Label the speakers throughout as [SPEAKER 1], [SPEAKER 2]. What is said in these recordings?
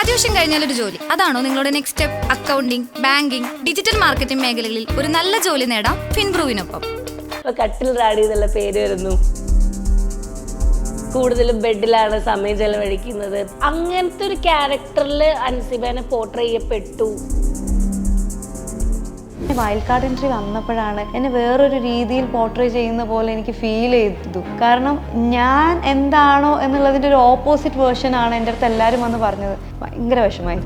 [SPEAKER 1] Graduation കഴിഞ്ഞാൽ ഒരു ജോലി. അതാണോ നിങ്ങളുടെ next step accounting banking digital marketing മേഖലകളിൽ ഒരു നല്ല ജോലി നേടാം ഫിൻബ്രൂവിനൊപ്പം.
[SPEAKER 2] കട്ടിൽ റാഡി പേര് വരുന്നു. കൂടുതലും ബെഡിലാണ് സമയം ചെലവഴിക്കുന്നത്. അങ്ങനത്തെ ഒരു ക്യാരക്ടറിൽ അൻസിബേനെ പോർട്രേ ചെയ്യപ്പെട്ടു.
[SPEAKER 3] വൈൽഡ് കാർഡ് എൻട്രി വന്നപ്പോഴാണ് എന്നെ വേറൊരു രീതിയിൽ പോർട്രേ ചെയ്യുന്ന പോലെ എനിക്ക് ഫീൽ ചെയ്തു. കാരണം ഞാൻ എന്താണോ എന്നുള്ളതിന്റെ ഒരു ഓപ്പോസിറ്റ് വേർഷൻ ആണ് എന്റെ അടുത്ത് എല്ലാവരും വന്ന് പറഞ്ഞത്. ഭയങ്കര വിഷമായി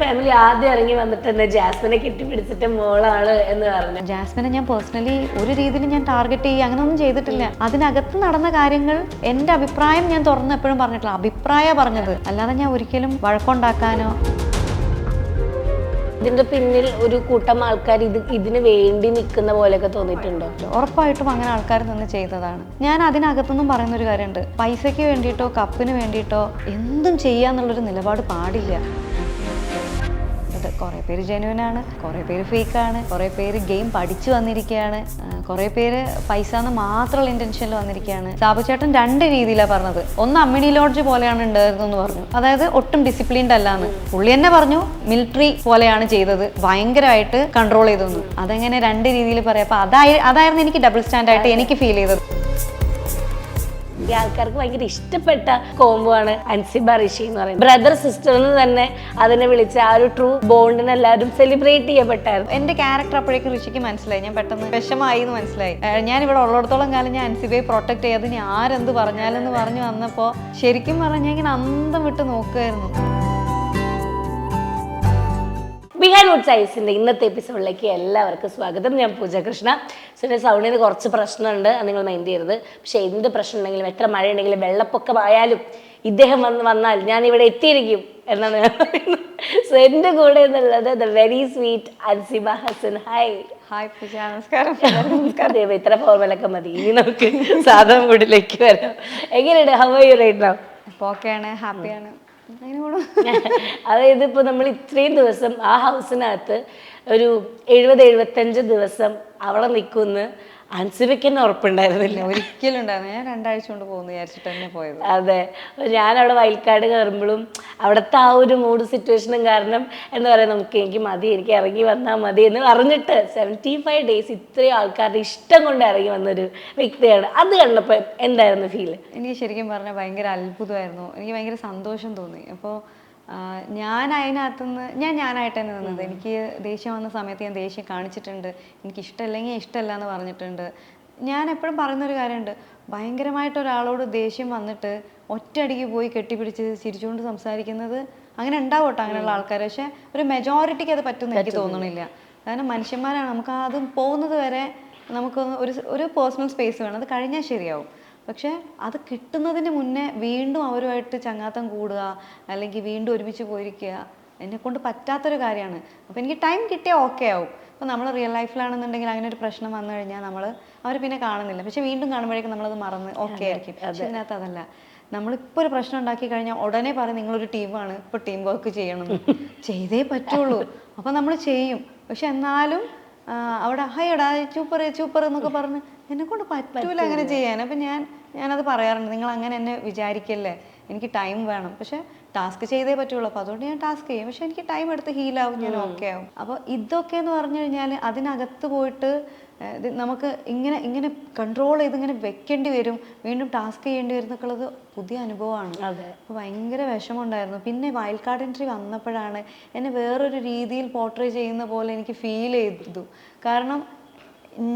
[SPEAKER 2] ഫാമിലി ആദ്യം ഇറങ്ങി വന്നിട്ട് തന്നെ ജാസ്മിനെ കെട്ടിപ്പിടിച്ചിട്ട് മോളാണ് എന്ന് പറഞ്ഞു.
[SPEAKER 3] ജാസ്മിനെ ഞാൻ പേഴ്സണലി ഒരു രീതിയിൽ ഞാൻ ടാർഗറ്റ് ചെയ്യുക അങ്ങനെയൊന്നും ചെയ്തിട്ടില്ല. അതിനകത്ത് നടന്ന കാര്യങ്ങൾ എന്റെ അഭിപ്രായം ഞാൻ തുറന്ന് എപ്പോഴും പറഞ്ഞിട്ടില്ല. അഭിപ്രായ പറഞ്ഞത്. അല്ലാതെ ഞാൻ ഒരിക്കലും വഴക്കുണ്ടാക്കാനോ
[SPEAKER 2] ഇതിന്റെ പിന്നിൽ ഒരു കൂട്ടം ആൾക്കാർ ഇത് ഇതിന് വേണ്ടി നിൽക്കുന്ന പോലെയൊക്കെ തോന്നിയിട്ടുണ്ടോ?
[SPEAKER 3] ഉറപ്പായിട്ടും അങ്ങനെ ആൾക്കാർ നിന്ന് ചെയ്തതാണ്. ഞാൻ അതിനകത്തൊന്നും പറയുന്ന ഒരു കാര്യമുണ്ട്. പൈസയ്ക്ക് വേണ്ടിയിട്ടോ കപ്പിന് വേണ്ടിയിട്ടോ എന്തും ചെയ്യാന്നുള്ളൊരു നിലപാട് പാടില്ല. കുറേ പേര് ജെന്യൂൻ ആണ് കുറേ പേര് ഫേക്ക് ആണ് കുറേ പേര് ഗെയിം പഠിച്ചു വന്നിരിക്കുകയാണ് കുറെ പേര് പൈസ എന്ന് മാത്രമുള്ള ഇന്റൻഷനിൽ വന്നിരിക്കുകയാണ് സാബുചേട്ടൻ രണ്ട് രീതിയിലാണ് പറഞ്ഞത്. ഒന്ന് അമ്മിണി ലോഡ്ജ് പോലെയാണ് ഉണ്ടായിരുന്നെന്ന് പറഞ്ഞു. അതായത് ഒട്ടും ഡിസിപ്ലിൻഡ് അല്ലാന്ന്. പുള്ളി തന്നെ പറഞ്ഞു മിലിറ്ററി പോലെയാണ് ചെയ്തത് ഭയങ്കരമായിട്ട് കൺട്രോൾ ചെയ്തെന്ന്. അതെങ്ങനെ രണ്ട് രീതിയിൽ പറയാം. അപ്പൊ അതായി അതായിരുന്നു എനിക്ക് ഡബിൾ സ്റ്റാൻഡായിട്ട് എനിക്ക് ഫീൽ ചെയ്തത്.
[SPEAKER 2] ഈ ആൾക്കാർക്ക് ഭയങ്കര ഇഷ്ടപ്പെട്ട കോംബോ ആണ് അൻസിബ ഋഷി എന്ന് പറയുന്നത്. ബ്രദർ സിസ്റ്റർ എന്ന് തന്നെ അതിനെ വിളിച്ച ആ ഒരു ട്രൂ ബോണ്ടിനെ എല്ലാവരും സെലിബ്രേറ്റ് ചെയ്യപ്പെട്ടായിരുന്നു.
[SPEAKER 3] എന്റെ ക്യാരക്ടർ അപ്പോഴേക്കും ഋഷിക്ക് മനസ്സിലായി. ഞാൻ പെട്ടെന്ന് വിഷമായി എന്ന് മനസ്സിലായി. ഞാൻ ഇവിടെ ഉള്ളിടത്തോളം കാലം ഞാൻ അൻസിബയെ പ്രൊട്ടക്ട് ചെയ്യാതെ ഇനി ആരെന്ത് പറഞ്ഞാലെന്ന് പറഞ്ഞു വന്നപ്പോൾ ശരിക്കും പറഞ്ഞാൽ ഇങ്ങനെ അന്തം വിട്ട് നോക്കുമായിരുന്നു
[SPEAKER 2] ബിഹാർ വുഡ് സൈസിന്റെ ഇന്നത്തെ എപ്പിസോഡിലേക്ക് എല്ലാവർക്കും സ്വാഗതം. ഞാൻ പൂജ കൃഷ്ണ എന്റെ സൗണ്ടിന് കുറച്ച് പ്രശ്നമുണ്ട് അത് നിങ്ങൾ മൈൻഡ് ചെയ്യരുത്. പക്ഷെ എന്ത് പ്രശ്നം ഉണ്ടെങ്കിലും എത്ര മഴ ഉണ്ടെങ്കിലും വെള്ളപ്പൊക്കമായാലും ഇദ്ദേഹം വന്ന് വന്നാൽ ഞാൻ ഇവിടെ എത്തിയിരിക്കും എന്നാണ് സോ എന്റെ കൂടെ എന്നുള്ളത് the very sweet Ansiba Hassan. Hi
[SPEAKER 3] hi Pooja. നമസ്കാരം.
[SPEAKER 2] നമസ്കാരം. ഇത്ര ഫോർമലൊക്കെ മതി. ഇനി നമുക്ക് സാധാരണ കൂടിലേക്ക് വരാം. എങ്ങനെയുണ്ട്? ഹൗ യു റൈറ്റ് നൗ
[SPEAKER 3] ഓക്കെയാണ് ഹാപ്പിയാണ്.
[SPEAKER 2] അതായത് ഇപ്പോൾ നമ്മൾ ഇത്രയും ദിവസം ആ ഹൗസിനകത്ത് ഒരു എഴുപത് എഴുപത്തഞ്ച് ദിവസം അവളെ നിൽക്കുന്ന അൻസിബയ്ക്ക് തന്നെ ഉറപ്പുണ്ടായിരുന്നില്ല.
[SPEAKER 3] ഒരിക്കലും ഉണ്ടായിരുന്നു ഞാൻ രണ്ടാഴ്ച കൊണ്ട് പോകുന്നു വിചാരിച്ചിട്ട് തന്നെ പോയത്.
[SPEAKER 2] അതെ. ഞാൻ അവിടെ വയൽക്കാട് കയറുമ്പോഴും അവിടുത്തെ ആ ഒരു മൂഡ് സിറ്റുവേഷനും കാരണം എന്താ പറയുക നമുക്ക് എനിക്ക് മതി എനിക്ക് ഇറങ്ങി വന്നാൽ മതി എന്ന് പറഞ്ഞിട്ട് സെവന്റി ഫൈവ് ഡേയ്സ് ഇത്രയും ആൾക്കാരുടെ ഇഷ്ടം കൊണ്ട് ഇറങ്ങി വന്നൊരു വ്യക്തിയാണ്. അത് കണ്ടപ്പോൾ എന്തായിരുന്നു ഫീൽ
[SPEAKER 3] എനിക്ക് ശരിക്കും പറഞ്ഞാൽ ഭയങ്കര അത്ഭുതമായിരുന്നു. എനിക്ക് ഭയങ്കര സന്തോഷം തോന്നി. അപ്പോൾ ഞാൻ അതിനകത്തുനിന്ന് ഞാൻ ഞാനായിട്ട് തന്നെ നിന്നത് എനിക്ക് ദേഷ്യം വന്ന സമയത്ത് ഞാൻ ദേഷ്യം കാണിച്ചിട്ടുണ്ട്. എനിക്ക് ഇഷ്ടമല്ലെങ്കിൽ ഇഷ്ടമല്ല എന്ന് പറഞ്ഞിട്ടുണ്ട്. ഞാൻ എപ്പോഴും പറയുന്നൊരു കാര്യമുണ്ട് ഭയങ്കരമായിട്ട് ഒരാളോട് ദേഷ്യം വന്നിട്ട് ഒറ്റയടിക്ക് പോയി കെട്ടിപ്പിടിച്ച് ചിരിച്ചുകൊണ്ട് സംസാരിക്കുന്നത് അങ്ങനെ ഉണ്ടാവട്ടെ അങ്ങനെയുള്ള ആൾക്കാർ പക്ഷെ ഒരു മെജോറിറ്റിക്ക് അത് പറ്റുമെന്ന് എനിക്ക് തോന്നണില്ല. കാരണം മനുഷ്യന്മാരാണ്. നമുക്ക് അത് പോകുന്നത് വരെ നമുക്ക് ഒരു ഒരു പേഴ്സണൽ സ്പേസ് വേണം. അത് കഴിഞ്ഞാൽ ശരിയാവും. പക്ഷേ അത് കിട്ടുന്നതിന് മുന്നേ വീണ്ടും അവരുമായിട്ട് ചങ്ങാത്തം കൂടുക അല്ലെങ്കിൽ വീണ്ടും ഒരുമിച്ച് പോയിരിക്കുക എന്നെ കൊണ്ട് പറ്റാത്തൊരു കാര്യമാണ്. അപ്പോൾ എനിക്ക് ടൈം കിട്ടിയാൽ ഓക്കെ ആവും. അപ്പോൾ നമ്മൾ റിയൽ ലൈഫിലാണെന്നുണ്ടെങ്കിൽ അങ്ങനെ ഒരു പ്രശ്നം വന്നു കഴിഞ്ഞാൽ നമ്മൾ അവർ പിന്നെ കാണുന്നില്ല. പക്ഷെ വീണ്ടും കാണുമ്പോഴേക്കും നമ്മളത് മറന്ന് ഓക്കെ ആയിരിക്കും. പക്ഷെ ഇതിനകത്ത് അതല്ല. നമ്മളിപ്പോൾ ഒരു പ്രശ്നം ഉണ്ടാക്കി കഴിഞ്ഞാൽ ഉടനെ പറയും നിങ്ങളൊരു ടീമാണ് ഇപ്പോൾ ടീം വർക്ക് ചെയ്യണം. ചെയ്തേ പറ്റുള്ളൂ. അപ്പോൾ നമ്മൾ ചെയ്യും. പക്ഷെ എന്നാലും അവിടെ ഹൈടാ ചൂപ്പർ ചൂപ്പർ എന്നൊക്കെ പറഞ്ഞ് എന്നെ കൊണ്ട് പറ്റൂല അങ്ങനെ ചെയ്യാൻ. അപ്പം ഞാൻ ഞാനത് പറയാറുണ്ട് നിങ്ങൾ അങ്ങനെ എന്നെ വിചാരിക്കല്ലേ? എനിക്ക് ടൈം വേണം. പക്ഷെ ടാസ്ക് ചെയ്തേ പറ്റുള്ളൂ അപ്പോൾ അതുകൊണ്ട് ഞാൻ ടാസ്ക് ചെയ്യും. പക്ഷെ എനിക്ക് ടൈം എടുത്ത് ഹീലാവും ഞാൻ ഓക്കെ ആവും. അപ്പോൾ ഇതൊക്കെ എന്ന് പറഞ്ഞു കഴിഞ്ഞാൽ അതിനകത്ത് പോയിട്ട് ഇത് നമുക്ക് ഇങ്ങനെ ഇങ്ങനെ കൺട്രോൾ ചെയ്ത് ഇങ്ങനെ വെക്കേണ്ടി വരും. വീണ്ടും ടാസ്ക് ചെയ്യേണ്ടി വരും എന്നൊക്കെയുള്ളത് പുതിയ അനുഭവമാണ്.
[SPEAKER 2] അതെ.
[SPEAKER 3] അപ്പോൾ ഭയങ്കര വിഷമമുണ്ടായിരുന്നു. പിന്നെ വൈൽഡ് കാർഡ് എൻട്രി വന്നപ്പോഴാണ് എന്നെ വേറൊരു രീതിയിൽ പോർട്രേ ചെയ്യുന്ന പോലെ എനിക്ക് ഫീൽ ചെയ്തു. കാരണം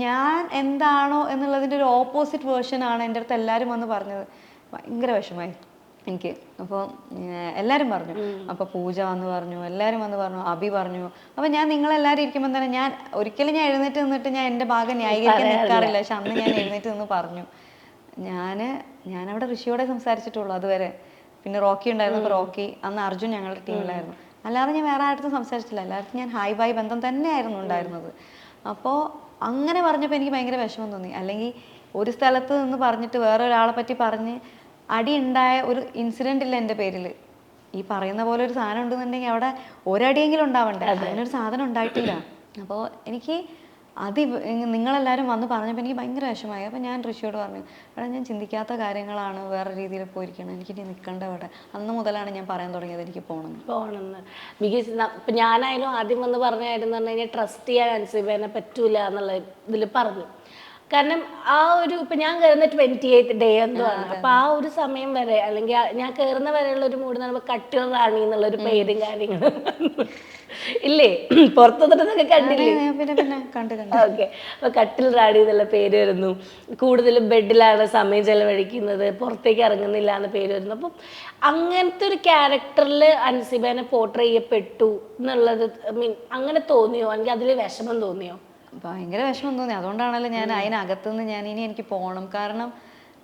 [SPEAKER 3] ഞാൻ എന്താണോ എന്നുള്ളതിന്റെ ഒരു ഓപ്പോസിറ്റ് വേർഷനാണ് ആണ് എന്റെ അടുത്ത് എല്ലാവരും വന്ന് പറഞ്ഞത്. ഭയങ്കര വിഷമായി എനിക്ക്. അപ്പോൾ എല്ലാവരും പറഞ്ഞു. അപ്പോൾ പൂജ വന്ന് പറഞ്ഞു എല്ലാവരും വന്ന് പറഞ്ഞു അഭി പറഞ്ഞു. അപ്പോൾ ഞാൻ നിങ്ങളെല്ലാവരും ഇരിക്കുമ്പോൾ തന്നെ ഞാൻ ഒരിക്കലും ഞാൻ എഴുന്നേറ്റ് നിന്നിട്ട് ഞാൻ എന്റെ ഭാഗം ന്യായീകരിക്കാൻ നിൽക്കാറില്ല. പക്ഷെ അന്ന് ഞാൻ എഴുന്നേറ്റ് നിന്ന് പറഞ്ഞു. ഞാൻ ഞാനവിടെ ഋഷിയോടെ സംസാരിച്ചിട്ടുള്ളൂ അതുവരെ. പിന്നെ റോക്കി ഉണ്ടായിരുന്നു അപ്പോൾ റോക്കി അന്ന് അർജുൻ ഞങ്ങളുടെ ടീമിലായിരുന്നു. അല്ലാതെ ഞാൻ വേറെ ആരുടെ സംസാരിച്ചില്ല എല്ലാവർക്കും ഞാൻ ഹായ് ബായ് ബന്ധം തന്നെയായിരുന്നു ഉണ്ടായിരുന്നത്. അപ്പോൾ അങ്ങനെ പറഞ്ഞപ്പോൾ എനിക്ക് ഭയങ്കര വിഷമം തോന്നി. അല്ലെങ്കിൽ ഒരു സ്ഥലത്ത് നിന്ന് പറഞ്ഞിട്ട് വേറെ ഒരാളെ പറ്റി പറഞ്ഞ് അടി ഉണ്ടായ ഒരു ഇൻസിഡന്റ് ഇല്ല എന്റെ പേരിൽ ഈ പറയുന്ന പോലെ ഒരു സാധനം ഉണ്ടെന്നുണ്ടെങ്കിൽ അവിടെ ഒരടിയെങ്കിലും ഉണ്ടാവണ്ടേ? അതിനൊരു സാധനം ഉണ്ടായിട്ടില്ല. അപ്പോൾ എനിക്ക് അത് നിങ്ങളെല്ലാവരും വന്ന് പറഞ്ഞപ്പോൾ എനിക്ക് ഭയങ്കര വിഷമമായി. അപ്പോൾ ഞാൻ ഋഷിയോട് പറഞ്ഞു എടാ ഞാൻ ചിന്തിക്കാത്ത കാര്യങ്ങളാണ് വേറെ രീതിയിൽ പോയിരിക്കണം എനിക്കിനി നിൽക്കേണ്ട ഇവിടെ അന്ന് മുതലാണ് ഞാൻ പറയാൻ തുടങ്ങിയത് എനിക്ക് പോകണം
[SPEAKER 2] പോകണമെന്ന് ബിക്കോസ് ഇപ്പൊ ഞാനായാലും ആദ്യം വന്ന് പറഞ്ഞായിരുന്നു പറഞ്ഞു കഴിഞ്ഞാൽ ട്രസ്റ്റ് ചെയ്യാൻ അനുസരിച്ച് പറ്റൂല എന്നുള്ള ഇതിൽ പറഞ്ഞു. കാരണം ആ ഒരു ഇപ്പൊ ഞാൻ കയറുന്ന ട്വന്റി എയ്ത്ത് ഡേ എന്തോ ആണ്. അപ്പൊ ആ ഒരു സമയം വരെ അല്ലെങ്കിൽ ഞാൻ കയറുന്ന വരെയുള്ള ഒരു മൂഡ് എന്ന് പറയുമ്പോൾ കട്ടിൽ റാണി എന്നുള്ള ഒരു പേരും കാര്യങ്ങളും. ഇല്ലേ? പുറത്തു നിന്നൊക്കെ കണ്ടില്ലേ? ഓക്കെ. അപ്പൊ കട്ടിൽ റാണി എന്നുള്ള പേര് വരുന്നു. കൂടുതലും ബെഡിലാണ് സമയം ചെലവഴിക്കുന്നത്. പുറത്തേക്ക് ഇറങ്ങുന്നില്ല എന്ന പേര് വരുന്നു. അപ്പം അങ്ങനത്തെ ഒരു ക്യാരക്ടറിൽ അൻസിബേനെ പോർട്രേ ചെയ്യപ്പെട്ടു എന്നുള്ളത് മീൻ അങ്ങനെ തോന്നിയോ? അല്ലെങ്കിൽ അതിൽ വിഷമം തോന്നിയോ?
[SPEAKER 3] ഭയങ്കര വിഷമം തോന്നി. അതുകൊണ്ടാണല്ലോ ഞാൻ അതിനകത്തുനിന്ന് ഞാൻ ഇനി എനിക്ക് പോകണം കാരണം